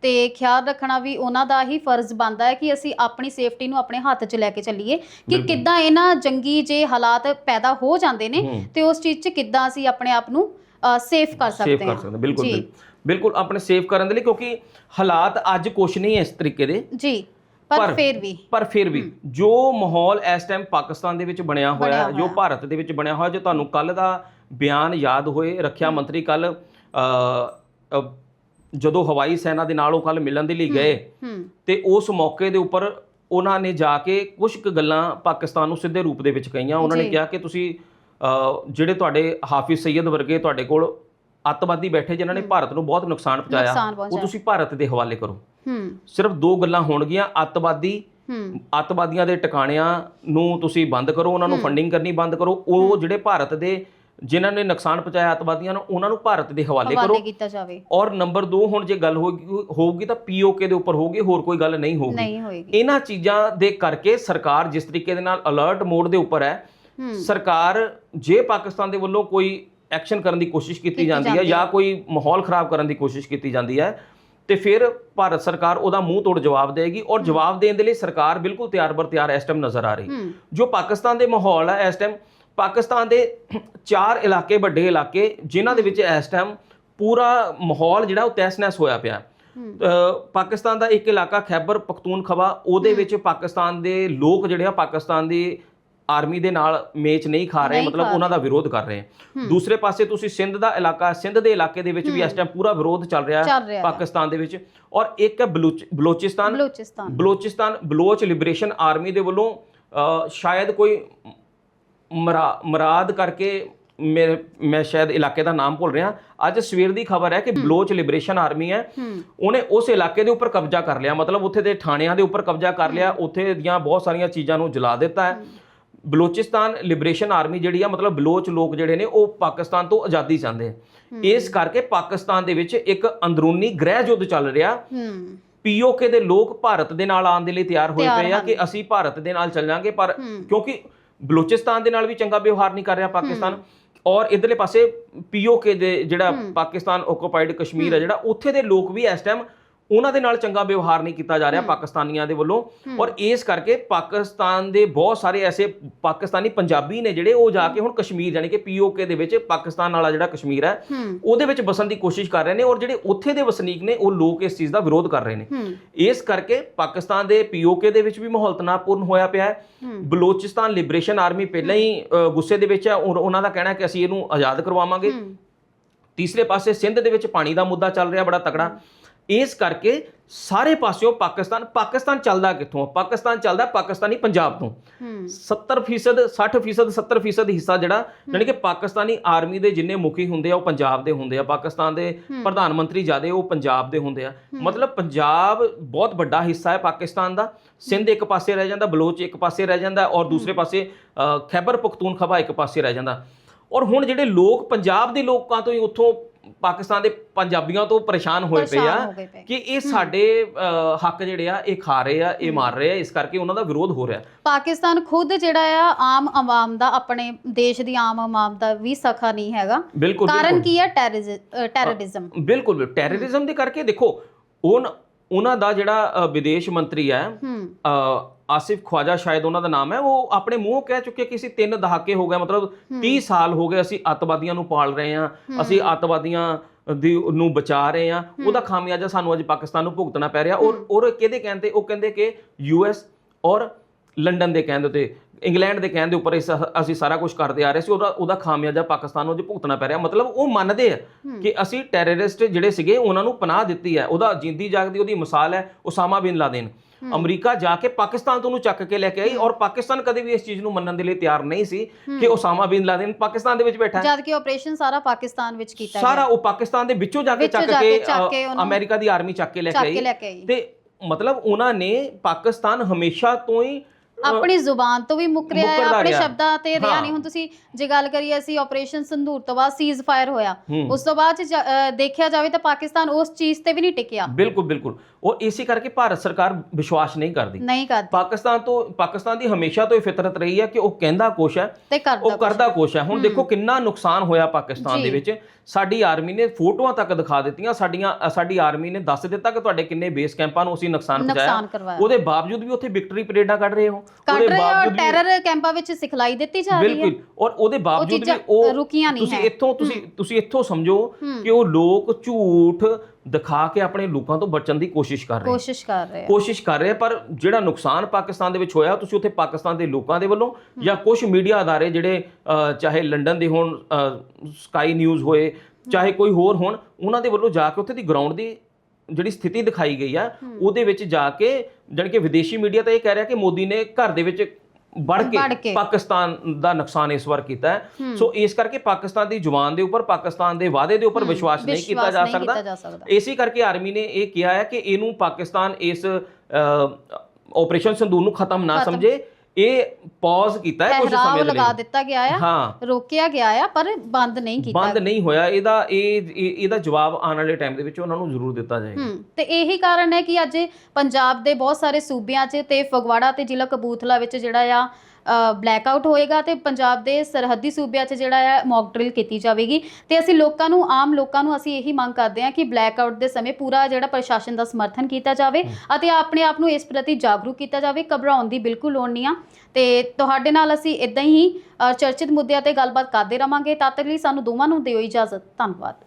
ਤੇ ਖਿਆਲ ਰੱਖਣਾ ਵੀ ਉਹਨਾਂ ਦਾ ਹੀ ਫਰਜ਼ ਬਣਦਾ ਹੈ ਕਿ ਅਸੀਂ ਆਪਣੀ ਸੇਫਟੀ ਨੂੰ ਆਪਣੇ ਹੱਥ 'ਚ ਲੈ ਕੇ ਚੱਲੀਏ ਕਿ ਕਿੱਦਾਂ ਇਹਨਾਂ ਜੰਗੀ ਜੇ ਹਾਲਾਤ ਪੈਦਾ ਹੋ ਜਾਂਦੇ ਨੇ। ਤੇ ਉਸ ਚੀਜ਼ 'ਚ ਕਿੱਦਾਂ ਅਸੀਂ ਆਪਣੇ ਆਪ ਨੂੰ ਸੇਫ ਕਰ ਸੇਫ ਸਕਦੇ ਕਰ ਹਾਂ। ਸਕਦੇ ਬਿਲਕੁਲ ਜੀ। ਬਿਲਕੁਲ। ਬਿਲਕੁਲ ਆਪਣੇ ਸੇਫ ਕਰਨ ਦੇ ਲਈ ਕਿਉਂਕਿ ਹਾਲਾਤ ਅੱਜ ਕੁਛ ਨਹੀਂ ਹੈ ਇਸ ਤਰੀਕੇ ਦੇ। ਜੀ ਪਰ ਫਿਰ ਵੀ। ਪਰ ਫਿਰ ਵੀ ਜੋ ਮਾਹੌਲ ਇਸ ਟਾਈਮ ਪਾਕਿਸਤਾਨ ਦੇ ਵਿੱਚ ਬਣਿਆ ਹੋਇਆ ਜੋ ਭਾਰਤ ਦੇ ਵਿੱਚ ਬਣਿਆ ਹੋਇਆ ਜੋ ਤੁਹਾਨੂੰ ਕੱਲ ਦਾ ਬਿਆਨ ਯਾਦ ਹੋਏ ਰੱਖਿਆ ਮੰਤਰੀ ਕੱਲ ਜਦੋਂ ਹਵਾਈ ਸੈਨਾ ਦੇ ਨਾਲ ਉਹ ਕੱਲ ਮਿਲਣ ਦੇ ਲਈ ਗਏ ਤੇ ਉਸ ਮੌਕੇ ਦੇ ਉੱਪਰ ਉਹਨਾਂ ਨੇ ਜਾ ਕੇ ਕੁਝ ਕੁ ਗੱਲਾਂ ਪਾਕਿਸਤਾਨ ਨੂੰ ਸਿੱਧੇ ਰੂਪ ਦੇ ਵਿੱਚ ਕਹੀਆਂ। ਉਹਨਾਂ ਨੇ। ਕਿਹਾ ਕਿ ਤੁਸੀਂ ਅ, ਜਿਹੜੇ ਤੁਹਾਡੇ ਹਾਫਿਜ਼ ਸੈਯਦ ਵਰਗੇ ਤੁਹਾਡੇ ਕੋਲ ਅੱਤਵਾਦੀ ਬੈਠੇ ਜਿਨ੍ਹਾਂ ਨੇ ਭਾਰਤ ਨੂੰ ਬਹੁਤ ਨੁਕਸਾਨ ਪਹੁੰਚਾਇਆ ਨੁਕਸਾਨ ਉਹ ਪਹੁੰਚਾਇਆ ਤੁਸੀਂ ਭਾਰਤ ਦੇ ਹਵਾਲੇ ਕਰੋ। ਹੂੰ। ਸਿਰਫ ਦੋ ਗੱਲਾਂ ਹੋਣਗੀਆਂ ਅੱਤਵਾਦੀ ਹੂੰ। ਅੱਤਵਾਦੀਆਂ ਦੇ ਟਿਕਾਣਿਆਂ ਨੂੰ ਤੁਸੀਂ ਬੰਦ ਕਰੋ ਉਹਨਾਂ ਨੂੰ ਫੰਡਿੰਗ ਕਰਨੀ ਬੰਦ ਕਰੋ। ਉਹ ਜਿਹੜੇ ਭਾਰਤ ਦੇ ਜਿਨ੍ਹਾਂ ਨੇ ਨੁਕਸਾਨ ਪਹੁੰਚਾਇਆ ਅੱਤਵਾਦੀਆਂ ਨੂੰ ਉਹਨਾਂ ਨੂੰ ਭਾਰਤ ਦੇ ਹਵਾਲੇ ਕਰੋ। ਹਵਾਲੇ ਕੀਤਾ ਜਾਵੇ। ਔਰ ਨੰਬਰ 2 ਹੁਣ ਜੇ ਗੱਲ ਹੋਊਗੀ ਹੋਊਗੀ ਤਾਂ ਪੀਓਕੇ ਦੇ ਉੱਪਰ ਹੋਊਗੀ ਹੋਰ ਕੋਈ ਗੱਲ ਨਹੀਂ ਹੋਊਗੀ। ਨਹੀਂ ਹੋਏਗੀ। ਇਹਨਾਂ ਚੀਜ਼ਾਂ ਦੇ ਕਰਕੇ ਸਰਕਾਰ ਜਿਸ ਤਰੀਕੇ ਦੇ ਨਾਲ ਅਲਰਟ ਮੋਡ ਦੇ ਉੱਪਰ ਹੈ ਸਰਕਾਰ ਜੇ ਪਾਕਿਸਤਾਨ ਦੇ ਵੱਲੋਂ ਕੋਈ ਐਕਸ਼ਨ ਕਰਨ ਦੀ ਕੋਸ਼ਿਸ਼ ਕੀਤੀ ਜਾਂਦੀ ਹੈ ਜਾਂ ਕੋਈ ਮਾਹੌਲ ਖਰਾਬ ਕਰਨ ਦੀ ਕੋਸ਼ਿਸ਼ ਕੀਤੀ ਜਾਂਦੀ ਹੈ ਤੇ ਫਿਰ ਭਾਰਤ ਸਰਕਾਰ ਉਹਦਾ ਮੂੰਹ ਤੋੜ ਜਵਾਬ ਦੇਗੀ ਔਰ ਜਵਾਬ ਦੇਣ ਦੇ ਲਈ ਸਰਕਾਰ ਬਿਲਕੁਲ ਤਿਆਰ ਬਰ ਤਿਆਰ ਇਸ ਟਾਈਮ ਨਜ਼ਰ ਆ ਰਹੀ। ਜੋ ਪਾਕਿਸਤਾਨ ਦੇ ਮਾਹੌਲ ਹੈ ਇਸ ਟਾਈਮ ਪਾਕਿਸਤਾਨ ਦੇ ਚਾਰ ਇਲਾਕੇ ਵੱਡੇ ਇਲਾਕੇ ਜਿਨ੍ਹਾਂ ਦੇ ਵਿੱਚ ਇਸ ਟਾਈਮ ਪੂਰਾ ਮਾਹੌਲ ਜਿਹੜਾ ਉਹ ਤਹਿਸ-ਨਹਿਸ ਹੋਇਆ ਪਿਆ। ਪਾਕਿਸਤਾਨ ਦਾ ਇੱਕ ਇਲਾਕਾ ਖੈਬਰ ਪਖਤੂਨਖਵਾ ਉਹਦੇ ਵਿੱਚ ਪਾਕਿਸਤਾਨ ਦੇ ਲੋਕ ਜਿਹੜੇ ਆ ਪਾਕਿਸਤਾਨ ਦੀ ਆਰਮੀ ਦੇ ਨਾਲ ਮੇਚ ਨਹੀਂ ਖਾ ਰਹੇ ਮਤਲਬ ਉਹਨਾਂ ਦਾ ਵਿਰੋਧ ਕਰ ਰਹੇ। ਦੂਸਰੇ ਪਾਸੇ ਤੁਸੀਂ ਸਿੰਧ ਦਾ ਇਲਾਕਾ ਸਿੰਧ ਦੇ ਇਲਾਕੇ ਦੇ ਵਿੱਚ ਵੀ ਇਸ ਟਾਈਮ ਪੂਰਾ ਵਿਰੋਧ ਚੱਲ ਰਿਹਾ ਹੈ। ਪਾਕਿਸਤਾਨ ਦੇ ਵਿੱਚ। ਔਰ ਇੱਕ ਹੈ ਬਲੂਚ ਬਲੋਚਿਸਤਾਨ। ਬਲੂਚਿਸਤਾਨ। ਬਲੋਚਿਸਤਾਨ ਬਲੋਚ ਲਿਬਰੇਸ਼ਨ ਆਰਮੀ ਦੇ ਵੱਲੋਂ ਸ਼ਾਇਦ ਕੋਈ ਮਰਾ- ਮਰਾਦ ਕਰਕੇ ਮੇਰੇ ਮੈਂ ਸ਼ਾਇਦ ਇਲਾਕੇ ਦਾ ਨਾਮ ਭੁੱਲ ਰਿਹਾ। ਅੱਜ ਸਵੇਰ ਦੀ ਖਬਰ ਹੈ ਕਿ ਬਲੋਚ ਲਿਬਰੇਸ਼ਨ ਆਰਮੀ ਹੈ। ਉਹਨੇ ਉਸ ਇਲਾਕੇ ਦੇ ਉੱਪਰ ਕਬਜ਼ਾ ਕਰ ਲਿਆ। ਮਤਲਬ ਉੱਥੇ ਦੇ ਥਾਣਿਆਂ ਦੇ ਉੱਪਰ ਕਬਜ਼ਾ ਕਰ ਲਿਆ। ਉੱਥੇ ਦੀਆਂ ਬਹੁਤ ਸਾਰੀਆਂ ਚੀਜ਼ਾਂ ਨੂੰ ਜਲਾ ਦਿੱਤਾ ਹੈ। ਬਲੋਚਿਸਤਾਨ ਲਿਬਰੇਸ਼ਨ ਆਰਮੀ ਜਿਹੜੀ ਆ ਮਤਲਬ ਬਲੋਚ ਲੋਕ ਜਿਹੜੇ ਨੇ ਉਹ ਪਾਕਿਸਤਾਨ ਤੋਂ ਆਜ਼ਾਦੀ ਚਾਹੁੰਦੇ ਇਸ ਕਰਕੇ ਪਾਕਿਸਤਾਨ ਦੇ ਵਿੱਚ ਇੱਕ ਅੰਦਰੂਨੀ ਗ੍ਰਹਿ ਯੁੱਧ ਚੱਲ ਰਿਹਾ। ਪੀਓਕੇ ਦੇ ਲੋਕ ਭਾਰਤ ਦੇ ਨਾਲ ਆਉਣ ਦੇ ਲਈ ਤਿਆਰ ਹੋਏ ਪਏ ਆ। ਕਿ ਅਸੀਂ ਭਾਰਤ ਦੇ ਨਾਲ ਚੱਲ ਜਾਾਂਗੇ ਪਰ। ਕਿਉਂਕਿ ਬਲੋਚਿਸਤਾਨ ਦੇ ਨਾਲ ਵੀ ਚੰਗਾ ਵਿਵਹਾਰ ਨਹੀਂ ਕਰ ਰਿਹਾ ਪਾਕਿਸਤਾਨ। ਔਰ ਇਧਰਲੇ ਪਾਸੇ ਪੀਓਕੇ ਦੇ ਜਿਹੜਾ ਪਾਕਿਸਤਾਨ ਓਕੂਪਾਈਡ ਕਸ਼ਮੀਰ ਹੈ। ਜਿਹੜਾ ਉੱਥੇ ਦੇ ਲੋਕ ਵੀ ਇਸ ਟਾਈਮ ਉਹਨਾਂ ਦੇ ਨਾਲ ਚੰਗਾ ਵਿਵਹਾਰ ਨਹੀਂ ਕੀਤਾ ਜਾ ਰਿਹਾ ਪਾਕਿਸਤਾਨੀਆਂ ਦੇ ਵੱਲੋਂ ਔਰ ਇਸ ਕਰਕੇ ਪਾਕਿਸਤਾਨ ਦੇ ਬਹੁਤ ਸਾਰੇ ਐਸੇ ਪਾਕਿਸਤਾਨੀ ਪੰਜਾਬੀ ਨੇ ਜਿਹੜੇ ਉਹ ਜਾ ਕੇ ਹੁਣ ਕਸ਼ਮੀਰ ਜਾਨੀ ਕਿ ਪੀਓਕੇ ਦੇ ਵਿੱਚ ਪਾਕਿਸਤਾਨ ਵਾਲਾ ਜਿਹੜਾ ਕਸ਼ਮੀਰ ਹੈ ਉਹਦੇ ਵਿੱਚ ਬਸਣ ਦੀ ਕੋਸ਼ਿਸ਼ ਕਰ ਰਹੇ ਨੇ ਔਰ ਜਿਹੜੇ ਉੱਥੇ ਦੇ ਵਸਨੀਕ ਨੇ ਉਹ ਲੋਕ ਇਸ ਚੀਜ਼ ਦਾ ਵਿਰੋਧ ਕਰ ਰਹੇ ਨੇ। ਇਸ ਕਰਕੇ ਪਾਕਿਸਤਾਨ ਦੇ ਪੀਓਕੇ ਦੇ ਵਿੱਚ ਵੀ ਮਾਹੌਲ ਤਣਾਅਪੂਰਨ ਹੋਇਆ ਪਿਆ ਹੈ। ਬਲੋਚਿਸਤਾਨ ਲਿਬਰੇਸ਼ਨ ਆਰਮੀ ਪਹਿਲਾਂ ਹੀ ਗੁੱਸੇ ਦੇ ਵਿੱਚ ਹੈ ਔਰ ਉਹਨਾਂ ਦਾ ਕਹਿਣਾ ਹੈ ਕਿ ਅਸੀਂ ਇਹਨੂੰ ਆਜ਼ਾਦ ਕਰਵਾਵਾਂਗੇ। ਤੀਸਰੇ ਪਾਸੇ ਸਿੰਧ ਦੇ ਵਿੱਚ ਪਾਣੀ ਦਾ ਮੁੱਦਾ ਚੱਲ ਰਿਹਾ ਬੜਾ ਤਕੜਾ। ਇਸ ਕਰਕੇ ਸਾਰੇ ਪਾਸਿਓਂ ਪਾਕਿਸਤਾਨ ਪਾਕਿਸਤਾਨ ਚੱਲਦਾ ਕਿੱਥੋਂ? ਪਾਕਿਸਤਾਨ ਚੱਲਦਾ ਪਾਕਿਸਤਾਨੀ ਪੰਜਾਬ ਤੋਂ। ਹੂੰ। 70% 60% 70% ਹਿੱਸਾ ਜਿਹੜਾ ਯਾਨੀ ਕਿ ਪਾਕਿਸਤਾਨੀ ਆਰਮੀ ਦੇ ਜਿੰਨੇ ਮੁਖੀ ਹੁੰਦੇ ਆ ਉਹ ਪੰਜਾਬ ਦੇ ਹੁੰਦੇ ਆ। ਪਾਕਿਸਤਾਨ ਦੇ ਪ੍ਰਧਾਨ ਮੰਤਰੀ ਜਿਆਦੇ ਉਹ ਪੰਜਾਬ ਦੇ ਹੁੰਦੇ ਆ। ਮਤਲਬ ਪੰਜਾਬ ਬਹੁਤ ਵੱਡਾ ਹਿੱਸਾ ਹੈ ਪਾਕਿਸਤਾਨ ਦਾ। ਸਿੰਧ ਇੱਕ ਪਾਸੇ ਰਹਿ ਜਾਂਦਾ ਬਲੋਚ ਇੱਕ ਪਾਸੇ ਰਹਿ ਜਾਂਦਾ ਔਰ ਦੂਸਰੇ ਪਾਸੇ ਖੈਬਰ ਪਖਤੂਨਖਵਾ ਇੱਕ ਪਾਸੇ ਰਹਿ ਜਾਂਦਾ। ਔਰ ਹੁਣ ਜਿਹੜੇ ਲੋਕ ਪੰਜਾਬ ਦੇ ਲੋਕਾਂ ਤੋਂ ਹੀ ਉੱਥੋਂ ਪਾਕਿਸਤਾਨ ਦੇ ਪੰਜਾਬੀਆਂ ਤੋਂ ਪਰੇਸ਼ਾਨ ਹੋਏ ਪਏ ਪਰੇਸ਼ਾਨ ਆ ਹੋ ਗਏ ਪਏ। ਕਿ ਇਹ ਸਾਡੇ ਅ, ਹੱਕ ਜਿਹੜੇ ਆ ਇਹ ਖਾ ਰਹੇ ਆ ਇਹ ਮਾਰ ਰਹੇ ਆ ਇਸ ਕਰਕੇ ਉਹਨਾਂ ਦਾ ਵਿਰੋਧ ਹੋ ਰਿਹਾ। ਪਾਕਿਸਤਾਨ ਖੁਦ ਜਿਹੜਾ ਆ ਆਮ ਆਵਾਮ ਦਾ ਆਪਣੇ ਦੇਸ਼ ਦੀ ਆਮ ਆਵਾਮ ਦਾ ਵੀ ਸਖਾ ਨਹੀਂ ਹੈਗਾ। ਬਿਲਕੁਲ ਕਾਰਨ ਬਿਲਕੁਲ। ਕੀ ਹੈ ਟੈਰਰਿਜ਼ਮ ਬਿਲਕੁਲ ਟੈਰਰਿਜ਼ਮ ਦੇ ਕਰਕੇ ਦੇਖੋ ਉਹ ਉਹਨਾਂ ਦਾ ਜਿਹੜਾ ਵਿਦੇਸ਼ ਮੰਤਰੀ ਹੈ ਆਸਿਫ ਖਵਾਜਾ ਸ਼ਾਇਦ ਉਹਨਾਂ ਦਾ ਨਾਮ ਹੈ ਉਹ ਆਪਣੇ ਮੂੰਹੋਂ ਕਹਿ ਚੁੱਕੇ ਕਿ ਅਸੀਂ ਤਿੰਨ ਦਹਾਕੇ ਹੋ ਗਏ ਮਤਲਬ 30 ਸਾਲ ਹੋ ਗਏ ਅਸੀਂ ਅੱਤਵਾਦੀਆਂ ਨੂੰ ਪਾਲ ਰਹੇ ਹਾਂ ਅਸੀਂ ਅੱਤਵਾਦੀਆਂ ਦੀ ਨੂੰ ਬਚਾ ਰਹੇ ਹਾਂ ਉਹਦਾ ਖਾਮਿਆਜਾ ਸਾਨੂੰ ਅੱਜ ਪਾਕਿਸਤਾਨ ਨੂੰ ਭੁਗਤਣਾ ਪੈ ਰਿਹਾ ਔਰ ਔਰ ਕਿਹਦੇ ਕਹਿੰਦੇ ਉਹ ਕਹਿੰਦੇ ਕਿ ਯੂਐਸ ਔਰ ਲੰਡਨ ਦੇ ਕਹਿੰਦੇ ਤੇ ਇੰਗਲੈਂਡ ਦੇ ਕਹਿੰਦੇ ਉੱਪਰ ਅਸੀਂ ਸਾਰਾ ਕੁਝ ਕਰਦੇ ਆ ਰਹੇ ਸੀ ਉਹਦਾ ਉਹਦਾ ਖਾਮਿਆਜਾ ਪਾਕਿਸਤਾਨ ਨੂੰ ਅੱਜ ਭੁਗਤਣਾ ਪੈ ਰਿਹਾ। ਮਤਲਬ ਉਹ ਮੰਨਦੇ ਆ ਕਿ ਅਸੀਂ ਟੈਰਰਿਸਟ ਜਿਹੜੇ ਸੀਗੇ ਉਹਨਾਂ ਨੂੰ ਪਨਾਹ ਦਿੱਤੀ ਹੈ। ਉਹਦਾ ਜਿੰਦੀ ਜਾਗਦੀ ਉਹਦੀ ਮਿਸਾਲ ਹੈ ਉਸਾਮਾ ਬਿਨ ਲਾਦਨ। ਅਮਰੀਕਾ ਜਾ ਕੇ ਪਾਕਿਸਤਾਨ ਤੋਂ ਉਹਨੂੰ ਚੱਕ ਕੇ ਲੈ ਕੇ ਆਈ ਔਰ ਪਾਕਿਸਤਾਨ ਕਦੇ ਵੀ ਇਸ ਚੀਜ਼ ਨੂੰ ਮੰਨਣ ਦੇ ਲਈ ਤਿਆਰ ਨਹੀਂ ਸੀ ਕਿ ਉਸਾਮਾ ਬਿਨ ਲਾਦਨ ਪਾਕਿਸਤਾਨ ਦੇ ਵਿੱਚ ਬੈਠਾ ਹੈ। ਜਦ ਕਿ ਆਪਰੇਸ਼ਨ ਸਾਰਾ ਪਾਕਿਸਤਾਨ ਵਿੱਚ ਕੀਤਾ ਸਾਰਾ ਉਹ ਪਾਕਿਸਤਾਨ ਦੇ ਵਿੱਚੋਂ ਜਾ ਕੇ ਚੱਕ ਜਾ ਕੇ ਅਮਰੀਕਾ ਦੀ ਆਰਮੀ ਚੱਕ ਕੇ ਲੈ ਕੇ ਆਈ। ਤੇ ਮਤਲਬ ਉਹਨਾਂ ਨੇ ਪਾਕਿਸਤਾਨ ਹਮੇਸ਼ਾ ਤੋਂ ਹੀ ਆਪਣੀ ਜ਼ੁਬਾਨ ਤੋਂ ਵੀ ਮੁੱਕ ਰਿਹਾ ਹੈ ਮੁੱਕਰਦਾ ਆਪਣੇ। ਸ਼ਬਦਾਂ ਤੇ ਰਿਹਾ ਹਾਂ। ਨਹੀਂ। ਹੁਣ ਤੁਸੀਂ ਜੇ ਗੱਲ ਕਰੀਏ ਅਸੀਂ ਆਪਰੇਸ਼ਨ ਸੰਧੂਰ ਤੋਂ ਬਾਅਦ ਸੀਜ਼ ਫਾਇਰ ਹੋਇਆ। ਹੂੰ। ਉਸ ਤੋਂ ਬਾਅਦ 'ਚ ਜ- ਅ, ਦੇਖਿਆ ਜਾਵੇ ਤਾਂ ਪਾਕਿਸਤਾਨ ਉਸ ਚੀਜ਼ ਤੇ ਵੀ ਨਹੀਂ ਟਿਕਿਆ। ਬਿਲਕੁਲ ਬਿਲਕੁਲ। ਉਹ ਇਸੇ ਕਰਕੇ ਭਾਰਤ ਸਰਕਾਰ ਵਿਸ਼ਵਾਸ ਨਹੀਂ ਕਰਦੀ। ਨਹੀਂ ਕਰਦੀ। ਪਾਕਿਸਤਾਨ ਤੋਂ ਪਾਕਿਸਤਾਨ ਦੀ ਹਮੇਸ਼ਾ ਤੋਂ ਹੀ ਫਿਤਰਤ ਰਹੀ ਹੈ ਕਿ ਉਹ ਕਹਿੰਦਾ ਕੁਛ ਹੈ। ਤੇ ਕਰਦਾ ਉਹ ਕਰਦਾ ਕੁਛ ਹੈ। ਹੁਣ ਦੇਖੋ ਕਿੰਨਾ ਨੁਕਸਾਨ ਹੋਇਆ ਪਾਕਿਸਤਾਨ ਦੇ ਜੀ। ਵਿੱਚ। ਸਾਡੀ ਆਰਮੀ ਨੇ ਫੋਟੋਆਂ ਤੱਕ ਦਿਖਾ ਦਿੱਤੀਆਂ ਸਾਡੀਆਂ ਸਾਡੀ ਆਰਮੀ ਨੇ ਦੱਸ ਦਿੱਤਾ ਕਿ ਤੁਹਾਡੇ ਕਿੰਨੇ ਬੇਸ ਕੈਂਪਾਂ ਨੂੰ ਅਸੀਂ ਨੁਕਸਾਨ ਪਹੁੰਚਾਇਆ। ਉਹਦੇ ਬਾਵਜੂਦ ਵੀ ਉੱਥੇ ਵਿਕਟਰੀ ਪਰੇਡਾਂ ਕੱਢ ਰਹੇ ਹੋ। ਉਹਦੇ ਬਾਵਜੂਦ ਵੀ ਟੈਰਰ ਕੈਂਪਾਂ ਵਿੱਚ ਸਿਖਲਾਈ ਦਿੱਤੀ ਜਾ ਰਹੀ ਹੈ। ਬਿਲਕੁਲ। ਔਰ ਉਹਦੇ ਬਾਵਜੂਦ ਵੀ ਉਹ ਰੁਕੀਆਂ ਨਹੀਂ ਤੁਸੀਂ। ਇੱਥੋਂ ਤੁਸੀਂ ਤੁਸੀਂ ਇੱਥੋਂ ਸਮਝੋ ਕਿ ਉਹ ਲੋਕ ਝੂਠ ਦਿਖਾ ਕੇ ਆਪਣੇ ਲੋਕਾਂ ਤੋਂ ਬਚਣ ਦੀ ਕੋਸ਼ਿਸ਼ ਕਰ ਰਹੇ ਨੇ ਕੋਸ਼ਿਸ਼ ਕਰ ਰਹੇ ਆ। ਕੋਸ਼ਿਸ਼ ਕਰ ਰਹੇ ਆ, ਪਰ ਜਿਹੜਾ ਨੁਕਸਾਨ ਪਾਕਿਸਤਾਨ ਦੇ ਵਿੱਚ ਹੋਇਆ ਤੁਸੀਂ ਉੱਥੇ ਪਾਕਿਸਤਾਨ ਦੇ ਲੋਕਾਂ ਦੇ ਵੱਲੋਂ ਜਾਂ ਕੁਝ ਮੀਡੀਆ ਅਦਾਰੇ ਜਿਹੜੇ ਚਾਹੇ ਲੰਡਨ ਦੇ ਹੋਣ ਸਕਾਈ ਨਿਊਜ਼ ਹੋਏ ਚਾਹੇ ਕੋਈ ਹੋਰ ਹੋਣ ਉਹਨਾਂ ਦੇ ਵੱਲੋਂ ਜਾ ਕੇ ਉੱਥੇ ਦੀ ਗਰਾਊਂਡ ਦੀ ਜਿਹੜੀ ਸਥਿਤੀ ਦਿਖਾਈ ਗਈ ਆ ਉਹਦੇ ਵਿੱਚ ਜਾ ਕੇ ਜਾਣੀ ਕਿ ਵਿਦੇਸ਼ੀ ਮੀਡੀਆ ਤਾਂ ਇਹ ਕਹਿ ਰਿਹਾ ਕਿ ਮੋਦੀ ਨੇ ਘਰ ਦੇ ਵਿੱਚ ਵੜ ਕੇ ਕੇ। ਪਾਕਿਸਤਾਨ ਦਾ ਨੁਕਸਾਨ ਇਸ ਵਾਰ ਕੀਤਾ ਹੈ ਸੋ ਇਸ ਕਰਕੇ ਪਾਕਿਸਤਾਨ ਦੀ ਜਵਾਨ ਦੇ ਉੱਪਰ ਪਾਕਿਸਤਾਨ ਦੇ ਵਾਅਦੇ ਦੇ ਉੱਪਰ ਵਿਸ਼ਵਾਸ ਨਹੀਂ ਕੀਤਾ ਜਾ ਨਹੀਂ ਕੀਤਾ ਸਕਦਾ ਸਕਦਾ ਇਸੇ ਕਰਕੇ ਆਰਮੀ ਨੇ ਇਹ ਕਿਹਾ ਹੈ ਕਿ ਇਹਨੂੰ ਪਾਕਿਸਤਾਨ ਇਸ ਆਪਰੇਸ਼ਨ ਸੰਦੂਰ ਨੂੰ ਖਤਮ ਨਾ ਸਮਝੇ ਇਹ ਪੌਜ਼ ਕੀਤਾ ਹੈ ਕੁਝ ਸਮੇਂ ਦੇ ਲਗਾ ਲਈ। ਦਿੱਤਾ ਗਿਆ ਆ ਹਾਂ। ਰੋਕਿਆ ਗਿਆ ਆ ਪਰ ਬੰਦ ਨਹੀਂ ਕੀਤਾ। ਬੰਦ ਨਹੀਂ ਹੋਇਆ। ਇਹਦਾ ਇਹ ਇਹ- ਇਹਦਾ ਜਵਾਬ ਆਉਣ ਵਾਲੇ ਟਾਈਮ ਦੇ ਵਿੱਚ ਉਹਨਾਂ ਨੂੰ ਜ਼ਰੂਰ ਦਿੱਤਾ ਜਾਏਗਾ। ਤੇ ਇਹੀ ਕਾਰਨ ਹੈ ਕਿ ਅੱਜ ਪੰਜਾਬ ਦੇ ਬਹੁਤ ਸਾਰੇ ਸੂਬਿਆਂ 'ਚ ਤੇ ਫਗਵਾੜਾ ਤੇ ਜ਼ਿਲ੍ਹਾ ਕਪੂਰਥਲਾ ਵਿੱਚ ਜਿਹੜਾ ਆ ਬਲੈਕ ਆਊਟ ਹੋਏਗਾ ਤੇ ਪੰਜਾਬ ਦੇ ਸਰਹੱਦੀ ਸੂਬਿਆਂ 'ਚ ਜਿਹੜਾ ਆ ਮੌਕ ਡਰਿਲ ਕੀਤੀ ਜਾਵੇਗੀ। ਤੇ ਅਸੀਂ ਲੋਕਾਂ ਨੂੰ ਆਮ ਲੋਕਾਂ ਨੂੰ ਅਸੀਂ ਇਹੀ ਮੰਗ ਕਰਦੇ ਹਾਂ ਕਿ ਬਲੈਕ ਆਊਟ ਦੇ ਸਮੇਂ ਪੂਰਾ ਜਿਹੜਾ ਪ੍ਰਸ਼ਾਸਨ ਦਾ ਸਮਰਥਨ ਕੀਤਾ ਜਾਵੇ ਅਤੇ ਆਪਣੇ ਆਪ ਨੂੰ ਇਸ ਪ੍ਰਤੀ ਜਾਗਰੂਕ ਕੀਤਾ ਜਾਵੇ ਘਬਰਾਉਣ ਦੀ ਬਿਲਕੁਲ ਲੋੜ ਨਹੀਂ ਆ। ਤੇ ਤੁਹਾਡੇ ਨਾਲ ਅਸੀਂ ਇਦਾਂ ਹੀ ਅ, ਚਰਚਿਤ ਮੁੱਦਿਆਂ ਤੇ ਗੱਲਬਾਤ ਕਰਦੇ ਰਵਾਂਗੇ। ਤਦ ਤੱਕ ਲਈ ਸਾਨੂੰ ਦੋਵਾਂ ਨੂੰ ਦਿਓ ਇਜਾਜ਼ਤ। ਧੰਨਵਾਦ।